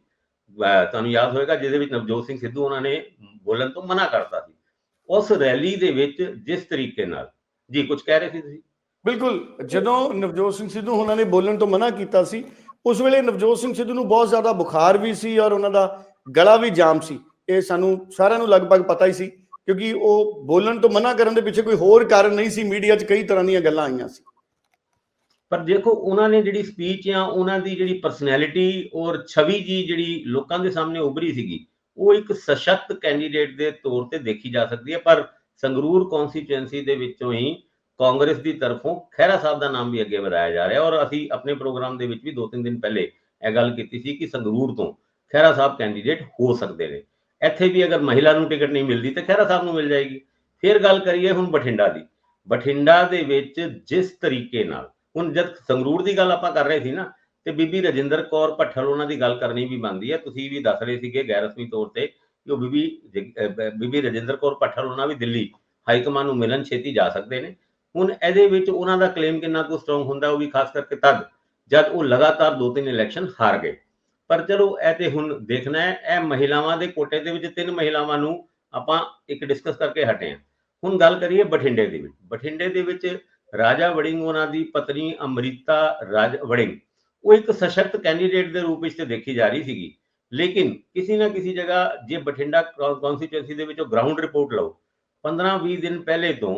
ਤੁਹਾਨੂੰ ਯਾਦ ਹੋਵੇਗਾ ਜਿਹਦੇ ਵਿੱਚ ਨਵਜੋਤ ਸਿੰਘ ਸਿੱਧੂ ਉਹਨਾਂ ਨੇ ਬੋਲਣ ਤੋਂ ਮਨਾ ਕਰਤਾ ਸੀ। ਉਸ ਰੈਲੀ ਦੇ ਵਿੱਚ ਜਿਸ ਤਰੀਕੇ ਨਾਲ, ਜੀ ਕੁਝ ਕਹਿ ਰਹੇ ਸੀ ਤੁਸੀਂ? ਬਿਲਕੁਲ, ਜਦੋਂ ਨਵਜੋਤ ਸਿੰਘ ਸਿੱਧੂ ਉਹਨਾਂ ਨੇ ਬੋਲਣ ਤੋਂ ਮਨਾ ਕੀਤਾ ਸੀ ਉਸ ਵੇਲੇ ਨਵਜੋਤ ਸਿੰਘ ਸਿੱਧੂ ਨੂੰ ਬਹੁਤ ਜ਼ਿਆਦਾ ਬੁਖਾਰ ਵੀ ਸੀ ਔਰ ਉਹਨਾਂ ਦਾ ਗਲਾ ਵੀ ਜਾਮ ਸੀ। ਇਹ ਸਾਨੂੰ ਸਾਰਿਆਂ ਨੂੰ ਲਗਭਗ ਪਤਾ ਹੀ ਸੀ, ਕਿਉਂਕਿ ਉਹ ਬੋਲਣ ਤੋਂ ਮਨਾ ਕਰਨ ਦੇ ਪਿੱਛੇ ਕੋਈ ਹੋਰ ਕਾਰਨ ਨਹੀਂ ਸੀ, ਮੀਡੀਆ 'ਚ ਕਈ ਤਰ੍ਹਾਂ ਦੀਆਂ ਗੱਲਾਂ ਆਈਆਂ ਸੀ। ਪਰ ਦੇਖੋ, ਉਹਨਾਂ ਨੇ ਜਿਹੜੀ ਸਪੀਚ ਆ ਉਹਨਾਂ ਦੀ ਜਿਹੜੀ ਪਰਸਨੈਲਿਟੀ ਔਰ ਛਵੀ ਜੀ ਜਿਹੜੀ ਲੋਕਾਂ ਦੇ ਸਾਹਮਣੇ ਉਭਰੀ ਸੀਗੀ, ਉਹ ਇੱਕ ਸਸ਼ਕਤ ਕੈਂਡੀਡੇਟ ਦੇ ਤੌਰ ਤੇ ਦੇਖੀ ਜਾ ਸਕਦੀ ਹੈ। ਪਰ ਸੰਗਰੂਰ ਕਨਸਟੀਚੁਐਂਸੀ ਦੇ ਵਿੱਚੋਂ ਹੀ ਕਾਂਗਰਸ ਦੀ ਤਰਫੋਂ ਖਹਿਰਾ ਸਾਹਿਬ ਦਾ ਨਾਮ ਵੀ ਅੱਗੇ ਵਧਾਇਆ ਜਾ ਰਿਹਾ ਔਰ ਅਸੀਂ ਆਪਣੇ ਪ੍ਰੋਗਰਾਮ ਦੇ ਵਿੱਚ ਵੀ ਦੋ ਤਿੰਨ ਦਿਨ ਪਹਿਲੇ ਇਹ ਗੱਲ ਕੀਤੀ ਸੀ ਕਿ ਸੰਗਰੂਰ ਤੋਂ ਖਹਿਰਾ ਸਾਹਿਬ ਕੈਂਡੀਡੇਟ ਹੋ ਸਕਦੇ ਨੇ। ਇੱਥੇ ਵੀ ਅਗਰ ਮਹਿਲਾ ਨੂੰ ਟਿਕਟ ਨਹੀਂ ਮਿਲਦੀ ਤਾਂ ਖਹਿਰਾ ਸਾਹਿਬ ਨੂੰ ਮਿਲ ਜਾਏਗੀ। ਫਿਰ ਗੱਲ ਕਰੀਏ ਹੁਣ ਬਠਿੰਡਾ ਦੀ। ਬਠਿੰਡਾ ਦੇ ਵਿੱਚ ਜਿਸ ਤਰੀਕੇ ਨਾਲ, ਹੁਣ ਜਦ ਸੰਗਰੂਰ ਦੀ ਗੱਲ ਆਪਾਂ ਕਰ ਰਹੇ ਸੀ ਨਾ, ਤੇ ਬੀਬੀ ਰਜਿੰਦਰ ਕੌਰ ਭੱਠਲ ਉਹਨਾਂ ਦੀ ਗੱਲ ਕਰਨੀ ਵੀ ਬਣਦੀ ਹੈ। ਤੁਸੀਂ ਵੀ ਦੱਸ ਰਹੇ ਸੀਗੇ ਗੈਰ ਰਸਮੀ ਤੌਰ ਤੇ ਕਿ ਉਹ ਬੀਬੀ ਬੀਬੀ ਰਜਿੰਦਰ ਕੌਰ ਭੱਠਲ ਉਹਨਾਂ ਵੀ ਦਿੱਲੀ ਹਾਈ ਕਮਾਂਡ ਨੂੰ ਮਿਲਣ ਛੇਤੀ ਜਾ ਸਕਦੇ ਨੇ। ਹੁਣ ਇਹਦੇ ਵਿੱਚ ਉਹਨਾਂ ਦਾ ਕਲੇਮ ਕਿੰਨਾ ਕੁ ਸਟਰੋਂਗ ਹੁੰਦਾ ਉਹ ਵੀ ਖਾਸ ਕਰਕੇ ਤਦ, ਜਦ ਉਹ ਲਗਾਤਾਰ ਦੋ ਤਿੰਨ ਇਲੈਕਸ਼ਨ ਹਾਰ ਗਏ। ਪਰ ਚਲੋ ਇਹ ਤੇ ਹੁਣ ਦੇਖਣਾ ਹੈ, ਇਹ ਮਹਿਲਾਵਾਂ ਦੇ ਕੋਟੇ ਦੇ ਵਿੱਚ ਤਿੰਨ ਮਹਿਲਾਵਾਂ ਨੂੰ ਆਪਾਂ ਇੱਕ ਡਿਸਕਸ ਕਰਕੇ ਹਟੇ ਹਾਂ। ਹੁਣ ਗੱਲ ਕਰੀਏ ਬਠਿੰਡੇ ਦੇ ਵਿੱਚ ਬਠਿੰਡੇ ਦੇ ਵਿੱਚ ਰਾਜਾ ਵੜਿੰਗ, ਉਹਨਾਂ ਦੀ ਪਤਨੀ ਅੰਮ੍ਰਿਤਾ ਰਾਜ ਵੜਿੰਗ, ਉਹ ਇੱਕ ਸਸ਼ਕਤ ਕੈਂਡੀਡੇਟ ਦੇ ਰੂਪ ਵਿੱਚ ਤੇ ਦੇਖੀ ਜਾ ਰਹੀ ਸੀਗੀ। ਲੇਕਿਨ ਕਿਸੇ ਨਾ ਕਿਸੇ ਜਗ੍ਹਾ ਜੇ ਬਠਿੰਡਾ ਕਨਸਟੀਚੁਐਂਸੀ ਦੇ ਵਿੱਚੋਂ ਗਰਾਊਂਡ ਰਿਪੋਰਟ ਲਓ 15-20 ਦਿਨ ਪਹਿਲੇ ਤੋਂ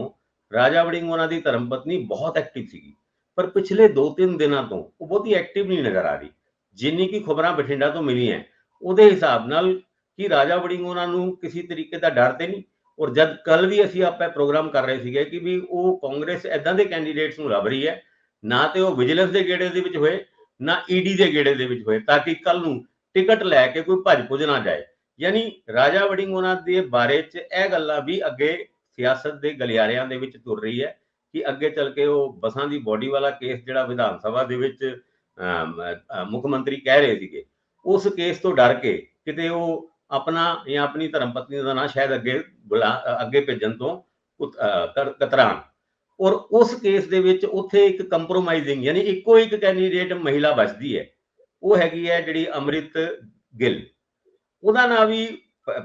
ਰਾਜਾ ਵੜਿੰਗ ਉਹਨਾਂ ਦੀ ਧਰਮ ਪਤਨੀ ਬਹੁਤ ਐਕਟਿਵ ਸੀਗੀ। ਪਰ ਪਿਛਲੇ 2-3 ਦਿਨਾਂ ਤੋਂ ਉਹ ਬਹੁਤੀ ਐਕਟਿਵ ਨਹੀਂ ਨਜ਼ਰ ਆ ਰਹੀ। ਜਿੰਨੀ ਕੀ ਖਬਰਾਂ ਬਠਿੰਡਾ ਤੋਂ ਮਿਲੀਆਂ ਉਹਦੇ ਹਿਸਾਬ ਨਾਲ ਕਿ ਰਾਜਾ ਵੜਿੰਗ ਉਹਨਾਂ ਨੂੰ ਕਿਸੇ ਤਰੀਕੇ ਦਾ ਡਰ ਤੇ ਨਹੀਂ। ਔਰ ਜਦ ਕੱਲ ਵੀ ਅਸੀਂ ਆਪਾਂ ਪ੍ਰੋਗਰਾਮ ਕਰ ਰਹੇ ਸੀਗੇ ਕਿ ਵੀ ਉਹ ਕਾਂਗਰਸ ਐਦਾਂ ਦੇ ਕੈਂਡੀਡੇਟਸ ਨੂੰ ਲੱਭ ਰਹੀ ਹੈ, ਨਾ ਤੇ ਉਹ ਵਿਜੀਲੈਂਸ ਦੇ ਗੇੜੇ ਦੇ ਵਿੱਚ ਹੋਏ, ਨਾ ਈਡੀ ਦੇ ਗੇੜੇ ਦੇ ਵਿੱਚ ਹੋਏ, ਤਾਂ ਕਿ ਕੱਲ ਨੂੰ ਟਿਕਟ ਲੈ ਕੇ ਕੋਈ ਭੱਜ ਭੁੱਜ ਨਾ ਜਾਏ। ਯਾਨੀ ਰਾਜਾ ਵੜਿੰਗ ਉਹਨਾਂ ਦੇ ਬਾਰੇ ਚ ਇਹ ਗੱਲਾਂ ਵੀ ਅੱਗੇ ਸਿਆਸਤ ਦੇ ਗਲਿਆਰਿਆਂ ਦੇ ਵਿੱਚ ਤੁਰ ਰਹੀ ਹੈ ਕਿ ਅੱਗੇ ਚੱਲ ਕੇ ਉਹ ਬਸਾਂ ਦੀ ਬੋਡੀ ਵਾਲਾ ਕੇਸ ਜਿਹੜਾ ਵਿਧਾਨ ਸਭਾ ਦੇ ਵਿੱਚ ਮੁੱਖ ਮੰਤਰੀ ਕਹਿ ਰਹੇ ਸੀਗੇ, ਉਸ ਕੇਸ ਤੋਂ ਡਰ ਕੇ ਕਿਤੇ ਉਹ ਆਪਣਾ ਜਾਂ ਆਪਣੀ ਧਰਮ ਪਤਨੀ ਦਾ ਨਾਂ ਸ਼ਾਇਦ ਅੱਗੇ ਅੱਗੇ ਭੇਜਣ ਤੋਂ ਉਤ- ਕਤਰਾਣ ਔਰ ਉਸ ਕੇਸ ਦੇ ਵਿੱਚ ਉੱਥੇ ਇੱਕ ਕੰਪਰੋਮਾਈਜ਼ਿੰਗ ਯਾਨੀ ਇੱਕੋ ਇੱਕ ਕੈਂਡੀਡੇਟ ਮਹਿਲਾ ਬਚਦੀ ਹੈ। ਉਹ ਹੈਗੀ ਹੈ ਜਿਹੜੀ ਅੰਮ੍ਰਿਤ ਗਿੱਲ। ਉਹਦਾ ਨਾਂ ਵੀ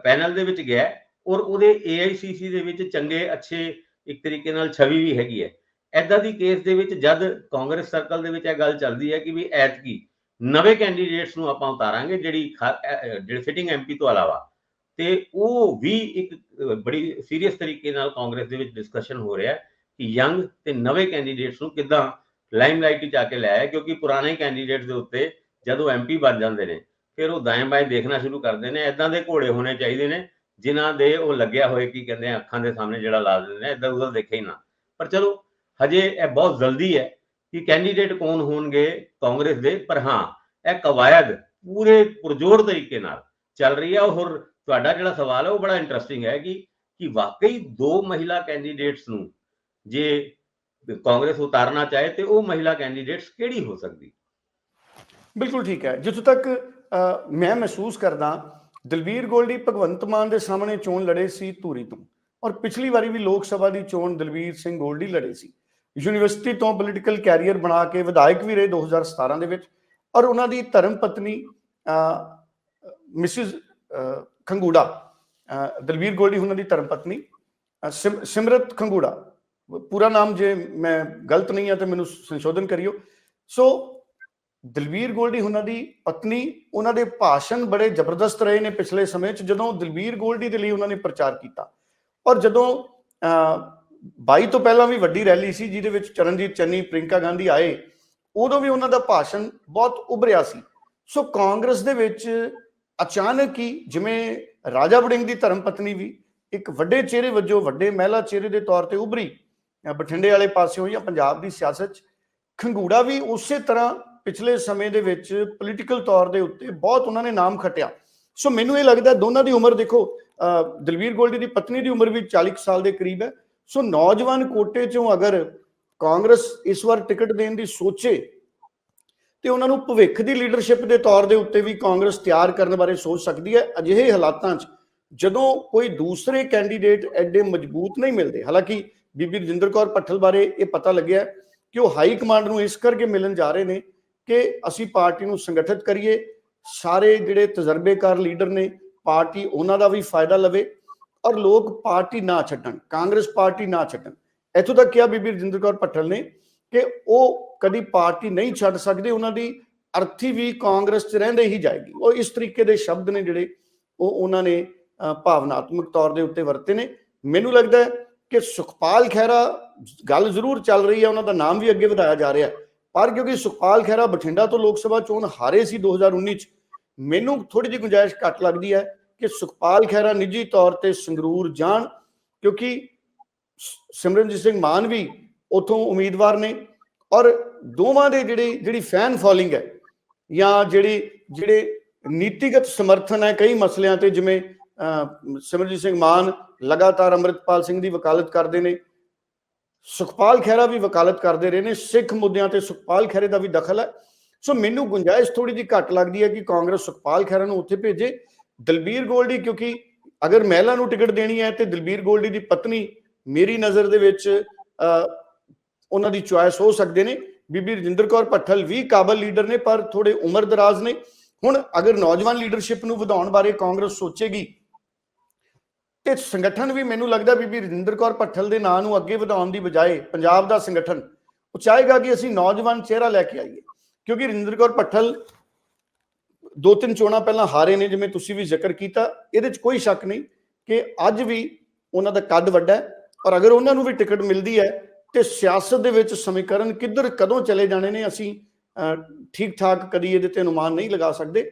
ਪੈਨਲ ਦੇ ਵਿੱਚ ਗਿਆ ਔਰ ਉਹਦੇ AICC ਦੇ ਵਿੱਚ ਚੰਗੇ, ਅੱਛੇ ਇੱਕ ਤਰੀਕੇ ਨਾਲ ਛਵੀ ਵੀ ਹੈਗੀ ਹੈ। ਐਦਾਂ ਦੀ ਕੇਸ ਦੇ ਵਿੱਚ ਜਦ ਕਾਂਗਰਸ ਸਰਕਲ ਦੇ ਵਿੱਚ ਇਹ ਗੱਲ ਚੱਲਦੀ ਹੈ ਕਿ ਵੀ ਐਤਕੀ ਨਵੇਂ ਕੈਂਡੀਡੇਟਸ ਨੂੰ ਆਪਾਂ ਉਤਾਰਾਂਗੇ ਜਿਹੜੀ ਖਾ- ਜਿਹੜੇ ਸਿਟਿੰਗ ਐਮਪੀ ਤੋਂ ਇਲਾਵਾ, ਤੇ ਉਹ ਵੀ ਇੱਕ ਬੜੀ ਸੀਰੀਅਸ ਤਰੀਕੇ ਨਾਲ ਕਾਂਗਰਸ ਦੇ ਵਿੱਚ ਡਿਸਕਸ਼ਨ ਹੋ ਰਿਹਾ ਹੈ ਕਿ ਯੰਗ ਤੇ ਨਵੇਂ ਕੈਂਡੀਡੇਟਸ ਨੂੰ ਕਿੱਦਾਂ ਲਾਈਮਲਾਈਟ ਵਿੱਚ ਆ ਕੇ ਲਿਆਇਆ ਕਿਉਂਕਿ ਪੁਰਾਣੇ ਕੈਂਡੀਡੇਟਸ ਦੇ ਉੱਤੇ ਜਦੋਂ ਐਮਪੀ ਬਣ ਜਾਂਦੇ ਨੇ, ਫਿਰ ਉਹ ਦਾएं ਬਾएं ਦੇਖਣਾ ਸ਼ੁਰੂ ਕਰਦੇ ਨੇ ਐਦਾਂ ਦੇ ਘੋੜੇ ਹੋਣੇ ਚਾਹੀਦੇ ਨੇ ਜਿਨ੍ਹਾਂ ਦੇ ਉਹ ਲੱਗਿਆ ਹੋਏ ਕੀ ਕਹਿੰਦੇ ਆ ਅੱਖਾਂ ਦੇ ਸਾਹਮਣੇ ਜਿਹੜਾ ਲਾ ਦਿੰਦੇ ਨੇ ਇੱਧਰ ਉੱਧਰ ਦੇਖੇ ਹੀ ਨਾ। ਪਰ ਚਲੋ ਹਜੇ ਇਹ ਬਹੁਤ ਜਲਦੀ ਹੈ ਕਿ ਕੈਂਡੀਡੇਟ ਕੌਣ ਹੋਣਗੇ ਕਾਂਗਰਸ ਦੇ ਪਰ ਹਾਂ ਇਹ ਕਵਾਇਦ ਪੂਰੇ ਪੁਰਜੋਰ ਤਰੀਕੇ ਨਾਲ ਚੱਲ ਰਹੀ ਹੈ। ਔਰ ਤੁਹਾਡਾ ਜਿਹੜਾ ਸਵਾਲ ਹੈ ਉਹ ਬੜਾ ਇੰਟਰਸਟਿੰਗ ਹੈ ਕਿ ਕਿ ਵਾਕਈ ਦੋ ਮਹਿਲਾ ਕੈਂਡੀਡੇਟਸ ਨੂੰ ਜੇ ਕਾਂਗਰਸ ਉਤਾਰਨਾ ਚਾਹੇ ਤੇ ਉਹ ਮਹਿਲਾ ਕੈਂਡੀਡੇਟਸ ਕਿਹੜੀ ਹੋ ਸਕਦੀ? ਬਿਲਕੁਲ ਠੀਕ ਹੈ। ਜਿੱਥੋਂ ਤੱਕ ਅ, ਮੈਂ ਮਹਿਸੂਸ ਕਰਦਾ ਦਲਬੀਰ ਗੋਲਡੀ ਭਗਵੰਤ ਮਾਨ ਦੇ ਸਾਹਮਣੇ ਚੋਣ ਲੜੇ ਸੀ ਧੂਰੀ ਤੋਂ। ਔਰ ਪਿਛਲੀ ਵਾਰੀ ਵੀ ਲੋਕ ਸਭਾ ਦੀ ਚੋਣ ਦਲਬੀਰ ਸਿੰਘ ਗੋਲਡੀ ਲੜੇ ਸੀ। ਯੂਨੀਵਰਸਿਟੀ ਤੋਂ ਪੋਲੀਟੀਕਲ ਕੈਰੀਅਰ ਬਣਾ ਕੇ ਵਿਧਾਇਕ ਵੀ ਰਹੇ 2017 ਦੇ ਵਿੱਚ। ਔਰ ਉਹਨਾਂ ਦੀ ਧਰਮ ਪਤਨੀ ਮਿਸਿਸ ਖੰਗੂੜਾ ਅ, ਦਲਬੀਰ ਗੋਲਡੀ ਉਹਨਾਂ ਦੀ ਧਰਮ ਪਤਨੀ ਸਿਮ- ਸਿਮਰਤ ਖੰਗੂੜਾ। ਪੂਰਾ ਨਾਮ ਜੇ ਮੈਂ ਗਲਤ ਨਹੀਂ ਹੈ ਤਾਂ ਮੈਨੂੰ ਸੰਸ਼ੋਧਨ ਕਰਿਓ। ਸੋ ਦਲਬੀਰ ਗੋਲਡੀ ਉਹਨਾਂ ਦੀ ਪਤਨੀ ਉਹਨਾਂ ਦੇ ਭਾਸ਼ਣ ਬੜੇ ਜ਼ਬਰਦਸਤ ਰਹੇ ਨੇ ਪਿਛਲੇ ਸਮੇਂ 'ਚ ਜਦੋਂ ਦਲਬੀਰ ਗੋਲਡੀ ਦੇ ਲਈ ਉਹਨਾਂ ਨੇ ਪ੍ਰਚਾਰ ਕੀਤਾ। ਔਰ ਜਦੋਂ ਅਹ, 22 ਤੋਂ ਪਹਿਲਾਂ ਵੀ ਵੱਡੀ ਰੈਲੀ ਸੀ ਜਿਹਦੇ ਵਿੱਚ ਚਰਨਜੀਤ ਚੰਨੀ ਪ੍ਰਿੰਕਾ ਗਾਂਧੀ ਆਏ ਉਦੋਂ ਵੀ ਉਹਨਾਂ ਦਾ ਭਾਸ਼ਣ ਬਹੁਤ ਉਭਰਿਆ ਸੀ। ਸੋ ਕਾਂਗਰਸ ਦੇ ਵਿੱਚ ਅਚਾਨਕ ਹੀ ਜਿਵੇਂ ਰਾਜਾ ਵੜਿੰਗ ਦੀ ਧਰਮ ਪਤਨੀ ਵੀ ਇੱਕ ਵੱਡੇ ਚਿਹਰੇ ਵਜੋਂ ਵੱਡੇ ਮਹਿਲਾ ਚਿਹਰੇ ਦੇ ਤੌਰ ਤੇ ਉਭਰੀ ਬਠਿੰਡੇ ਵਾਲੇ ਪਾਸਿਓਂ ਜਾਂ ਪੰਜਾਬ ਦੀ ਸਿਆਸਤ 'ਚ ਖੰਗੂੜਾ ਵੀ ਉਸੇ ਤਰ੍ਹਾਂ ਪਿਛਲੇ ਸਮੇਂ ਦੇ ਵਿੱਚ ਪੋਲੀਟੀਕਲ ਤੌਰ ਦੇ ਉੱਤੇ ਬਹੁਤ ਉਹਨਾਂ ਨੇ ਨਾਮ ਖਟਿਆ। ਸੋ ਮੈਨੂੰ ਇਹ ਲੱਗਦਾ ਦੋਨਾਂ ਦੀ ਉਮਰ ਦੇਖੋ, ਅਹ ਦਲਵੀਰ ਗੋਲਡੀ ਦੀ ਪਤਨੀ ਦੀ ਉਮਰ ਵੀ 40 ਕੁ ਸਾਲ ਦੇ ਕਰੀਬ ਹੈ। ਸੋ ਨੌਜਵਾਨ ਕੋਟੇ ਚੋਂ ਅਗਰ ਕਾਂਗਰਸ ਇਸ ਵਾਰ ਟਿਕਟ ਦੇਣ ਦੀ ਸੋਚੇ, ਤੇ ਉਹਨਾਂ ਨੂੰ ਭਵਿੱਖ ਦੀ ਲੀਡਰਸ਼ਿਪ ਦੇ ਤੌਰ ਦੇ ਉੱਤੇ ਵੀ ਕਾਂਗਰਸ ਤਿਆਰ ਕਰਨ ਬਾਰੇ ਸੋਚ ਸਕਦੀ ਹੈ। ਅਜਿਹੇ ਹਾਲਾਤਾਂ 'ਚ ਜਦੋਂ ਕੋਈ ਦੂਸਰੇ ਕੈਂਡੀਡੇਟ ਐਡੇ ਮਜ਼ਬੂਤ ਨਹੀਂ ਮਿਲਦੇ, ਹਾਲਾਂਕਿ ਬੀਬੀ ਰਜਿੰਦਰ ਕੌਰ ਪੱਠਲ ਬਾਰੇ ਇਹ ਪਤਾ ਲੱਗਿਆ ਕਿ ਉਹ ਹਾਈ ਕਮਾਂਡ ਨੂੰ ਇਸ ਕਰਕੇ ਮਿਲਣ ਜਾ ਰਹੇ ਨੇ ਕਿ ਅਸੀਂ ਪਾਰਟੀ ਨੂੰ ਸੰਗਠਿਤ ਕਰੀਏ, ਸਾਰੇ ਜਿਹੜੇ ਤਜਰਬੇਕਾਰ ਲੀਡਰ ਨੇ, ਪਾਰਟੀ ਉਹਨਾਂ ਦਾ ਵੀ ਫਾਇਦਾ ਲਵੇ ਔਰ ਲੋਕ ਪਾਰਟੀ ਨਾ ਛੱਡਣ, ਕਾਂਗਰਸ ਪਾਰਟੀ ਨਾ ਛੱਡਣ। ਇੱਥੋਂ ਤੱਕ ਕਿਹਾ ਬੀਬੀ ਰਜਿੰਦਰ ਕੌਰ ਪੱਠਲ ਨੇ ਕਿ ਉਹ ਕਦੀ ਪਾਰਟੀ ਨਹੀਂ ਛੱਡ ਸਕਦੇ, ਉਹਨਾਂ ਦੀ ਅਰਥੀ ਵੀ ਕਾਂਗਰਸ 'ਚ ਰਹਿੰਦੇ ਹੀ ਜਾਏਗੀ। ਉਹ ਇਸ ਤਰੀਕੇ ਦੇ ਸ਼ਬਦ ਨੇ ਜਿਹੜੇ ਉਹ ਉਹਨਾਂ ਨੇ ਭਾਵਨਾਤਮਕ ਤੌਰ ਦੇ ਉੱਤੇ ਵਰਤੇ ਨੇ। ਮੈਨੂੰ ਲੱਗਦਾ ਹੈ ਕਿ ਸੁਖਪਾਲ ਖਹਿਰਾ ਗੱਲ ਜ਼ਰੂਰ ਚੱਲ ਰਹੀ ਹੈ, ਉਹਨਾਂ ਦਾ ਨਾਮ ਵੀ ਅੱਗੇ ਵਧਾਇਆ ਜਾ ਰਿਹਾ ਹੈ। ਪਰ ਕਿਉਂਕਿ ਸੁਖਪਾਲ ਖਹਿਰਾ ਬਠਿੰਡਾ ਤੋਂ ਲੋਕ ਸਭਾ ਚੋਣ ਹਾਰੇ ਸੀ 2019 ਚ ਮੈਨੂੰ ਥੋੜੀ ਜਿਹੀ ਗੁੰਜਾਇਸ਼ ਘੱਟ ਲੱਗਦੀ ਹੈ ਕਿ ਸੁਖਪਾਲ ਖਹਿਰਾ ਨਿੱਜੀ ਤੌਰ ਤੇ ਸੰਗਰੂਰ ਜਾਣ ਕਿਉਂਕਿ ਸ- ਸਿਮਰਨਜੀਤ ਸਿੰਘ ਮਾਨ ਵੀ ਉਥੋਂ ਉਮੀਦਵਾਰ ਨੇ ਔਰ ਦੋਵਾਂ ਦੇ ਜਿਹੜੇ ਜਿਹੜੀ ਫੈਨ ਫੋਲੋਇੰਗ ਹੈ ਜਾਂ ਜਿਹੜੀ ਜਿਹੜੇ ਨੀਤੀਗਤ ਸਮਰਥਨ ਹੈ ਕਈ ਮਸਲਿਆਂ ਤੇ ਜਿਵੇਂ ਅਹ, ਸਿਮਰਨਜੀਤ ਸਿੰਘ ਮਾਨ ਲਗਾਤਾਰ ਅੰਮ੍ਰਿਤਪਾਲ ਸਿੰਘ ਦੀ ਵਕਾਲਤ ਕਰਦੇ ਨੇ ਸੁਖਪਾਲ ਖਹਿਰਾ ਵੀ ਵਕਾਲਤ ਕਰਦੇ ਰਹੇ ਨੇ, ਸਿੱਖ ਮੁੱਦਿਆਂ ਤੇ ਸੁਖਪਾਲ ਖਹਿਰੇ ਦਾ ਵੀ ਦਖਲ ਹੈ। ਸੋ ਮੈਨੂੰ ਗੁੰਜਾਇਸ਼ ਥੋੜੀ ਜਿਹੀ ਘੱਟ ਲੱਗਦੀ ਹੈ ਕਿ ਕਾਂਗਰਸ ਸੁਖਪਾਲ ਖਹਿਰਾ ਨੂੰ ਉੱਥੇ ਭੇਜੇ। ਦਲਬੀਰ ਗੋਲਡੀ, ਕਿਉਂਕਿ ਅਗਰ ਮਹਿਲਾ ਨੂੰ ਟਿਕਟ ਦੇਣੀ ਹੈ ਤੇ ਦਲਬੀਰ ਗੋਲਡੀ ਦੀ ਪਤਨੀ ਮੇਰੀ ਨਜ਼ਰ ਦੇ ਵਿੱਚ ਉਹਨਾਂ ਦੀ ਚੁਆਇਸ ਹੋ ਸਕਦੇ ਨੇ। ਬੀਬੀ ਰਜਿੰਦਰ ਕੌਰ ਭੱਠਲ ਵੀ ਕਾਬਲ ਲੀਡਰ ਨੇ, ਪਰ ਥੋੜੇ ਉਮਰ ਦਰਾਜ਼ ਨੇ। ਹੁਣ ਅਗਰ ਨੌਜਵਾਨ ਲੀਡਰਸ਼ਿਪ ਨੂੰ ਵਧਾਉਣ ਬਾਰੇ ਕਾਂਗਰਸ ਸੋਚੇਗੀ ਇਹ ਸੰਗਠਨ ਵੀ ਮੈਨੂੰ ਲੱਗਦਾ ਬੀਬੀ ਰਜਿੰਦਰ ਕੌਰ ਭੱਠਲ ਦੇ ਨਾਂ ਨੂੰ ਅੱਗੇ ਵਧਾਉਣ ਦੀ ਬਜਾਏ ਪੰਜਾਬ ਦਾ ਸੰਗਠਨ ਉਹ ਚਾਹੇਗਾ ਕਿ ਅਸੀਂ ਨੌਜਵਾਨ ਚਿਹਰਾ ਲੈ ਕੇ ਆਈਏ। ਕਿਉਂਕਿ ਰਜਿੰਦਰ ਕੌਰ ਭੱਠਲ ਦੋ ਤਿੰਨ ਚੋਣਾਂ ਪਹਿਲਾਂ ਹਾਰੇ ਨੇ, ਜਿਵੇਂ ਤੁਸੀਂ ਵੀ ਜ਼ਿਕਰ ਕੀਤਾ, ਇਹਦੇ 'ਚ ਕੋਈ ਸ਼ੱਕ ਨਹੀਂ ਕਿ ਅੱਜ ਵੀ ਉਹਨਾਂ ਦਾ ਕੱਦ ਵੱਡਾ ਹੈ ਔਰ ਅਗਰ ਉਹਨਾਂ ਨੂੰ ਵੀ ਟਿਕਟ ਮਿਲਦੀ ਹੈ, ਤੇ ਸਿਆਸਤ ਦੇ ਵਿੱਚ ਸਮੀਕਰਨ ਕਿੱਧਰ ਕਦੋਂ ਚਲੇ ਜਾਣੇ ਨੇ, ਅਸੀਂ ਠੀਕ ਠਾਕ ਕਦੀ ਇਹਦੇ ਤੇ ਅਨੁਮਾਨ ਨਹੀਂ ਲਗਾ ਸਕਦੇ।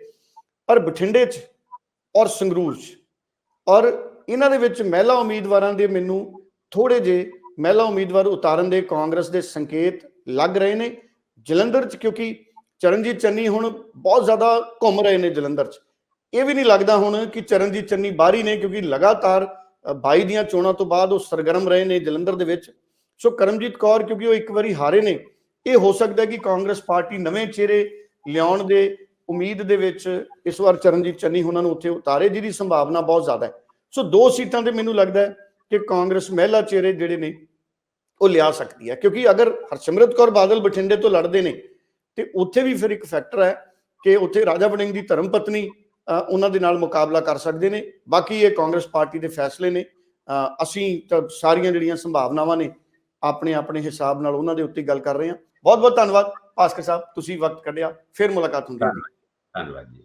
ਪਰ ਬਠਿੰਡੇ 'ਚ ਔਰ ਸੰਗਰੂਰ 'ਚ ਔਰ ਇਹਨਾਂ ਦੇ ਵਿੱਚ ਮਹਿਲਾ ਉਮੀਦਵਾਰਾਂ ਦੇ ਮੈਨੂੰ ਥੋੜੇ ਜੇ ਮਹਿਲਾ ਉਮੀਦਵਾਰ ਉਤਾਰਨ ਦੇ ਕਾਂਗਰਸ ਦੇ ਸੰਕੇਤ ਲੱਗ ਰਹੇ ਨੇ ਜਲੰਧਰ 'ਚ ਕਿਉਂਕਿ ਚਰਨਜੀਤ ਚੰਨੀ ਹੁਣ ਬਹੁਤ ਜ਼ਿਆਦਾ ਘੁੰਮ ਰਹੇ ਨੇ ਜਲੰਧਰ 'ਚ। ਇਹ ਵੀ ਨਹੀਂ ਲੱਗਦਾ ਹੁਣ ਕਿ ਚਰਨਜੀਤ ਚੰਨੀ ਬਾਹਰੀ ਨੇ ਕਿਉਂਕਿ ਲਗਾਤਾਰ ਅ, 22 ਦੀਆਂ ਚੋਣਾਂ ਤੋਂ ਬਾਅਦ ਉਹ ਸਰਗਰਮ ਰਹੇ ਨੇ ਜਲੰਧਰ ਦੇ ਵਿੱਚ। ਸੋ ਕਰਮਜੀਤ ਕੌਰ ਕਿਉਂਕਿ ਉਹ ਇੱਕ ਵਾਰੀ ਹਾਰੇ ਨੇ ਇਹ ਹੋ ਸਕਦਾ ਕਿ ਕਾਂਗਰਸ ਪਾਰਟੀ ਨਵੇਂ ਚਿਹਰੇ ਲਿਆਉਣ ਦੇ ਉਮੀਦ ਦੇ ਵਿੱਚ ਇਸ ਵਾਰ ਚਰਨਜੀਤ ਚੰਨੀ ਉਹਨਾਂ ਨੂੰ ਉੱਥੇ ਉਤਾਰੇ ਜਿਹਦੀ ਸੰਭਾਵਨਾ ਬਹੁਤ ਜ਼ਿਆਦਾ ਹੈ। ਸੋ ਦੋ ਸੀਟਾਂ ਤੇ ਮੈਨੂੰ ਲੱਗਦਾ ਕਿ ਕਾਂਗਰਸ ਮਹਿਲਾ ਚਿਹਰੇ ਜਿਹੜੇ ਨੇ, ਉਹ ਲਿਆ ਸਕਦੀ ਹੈ। ਕਿਉਂਕਿ ਅਗਰ ਹਰਸਿਮਰਤ ਕੌਰ ਬਾਦਲ ਬਠਿੰਡੇ ਤੋਂ ਲੜਦੇ ਨੇ, ਤੇ ਉੱਥੇ ਵੀ ਫਿਰ ਇੱਕ ਫੈਕਟਰ ਹੈ ਕਿ ਉੱਥੇ ਰਾਜਾ ਵੜਿੰਗ ਦੀ ਧਰਮ ਪਤਨੀ ਉਹਨਾਂ ਦੇ ਨਾਲ ਮੁਕਾਬਲਾ ਕਰ ਸਕਦੇ ਨੇ। ਬਾਕੀ ਇਹ ਕਾਂਗਰਸ ਪਾਰਟੀ ਦੇ ਫੈਸਲੇ ਨੇ। ਅਸੀਂ ਤਾਂ ਸਾਰੀਆਂ ਜਿਹੜੀਆਂ ਸੰਭਾਵਨਾਵਾਂ ਨੇ, ਆਪਣੇ ਆਪਣੇ ਹਿਸਾਬ ਨਾਲ ਉਹਨਾਂ ਦੇ ਉੱਤੇ ਗੱਲ ਕਰ ਰਹੇ ਹਾਂ। ਬਹੁਤ ਬਹੁਤ ਧੰਨਵਾਦ, ਭਾਸਕਰ ਸਾਹਿਬ, ਤੁਸੀਂ ਵਕਤ ਕੱਢਿਆ। ਫਿਰ ਮੁਲਾਕਾਤ ਹੁੰਦੀ ਹੈ। ਧੰਨਵਾਦ ਜੀ।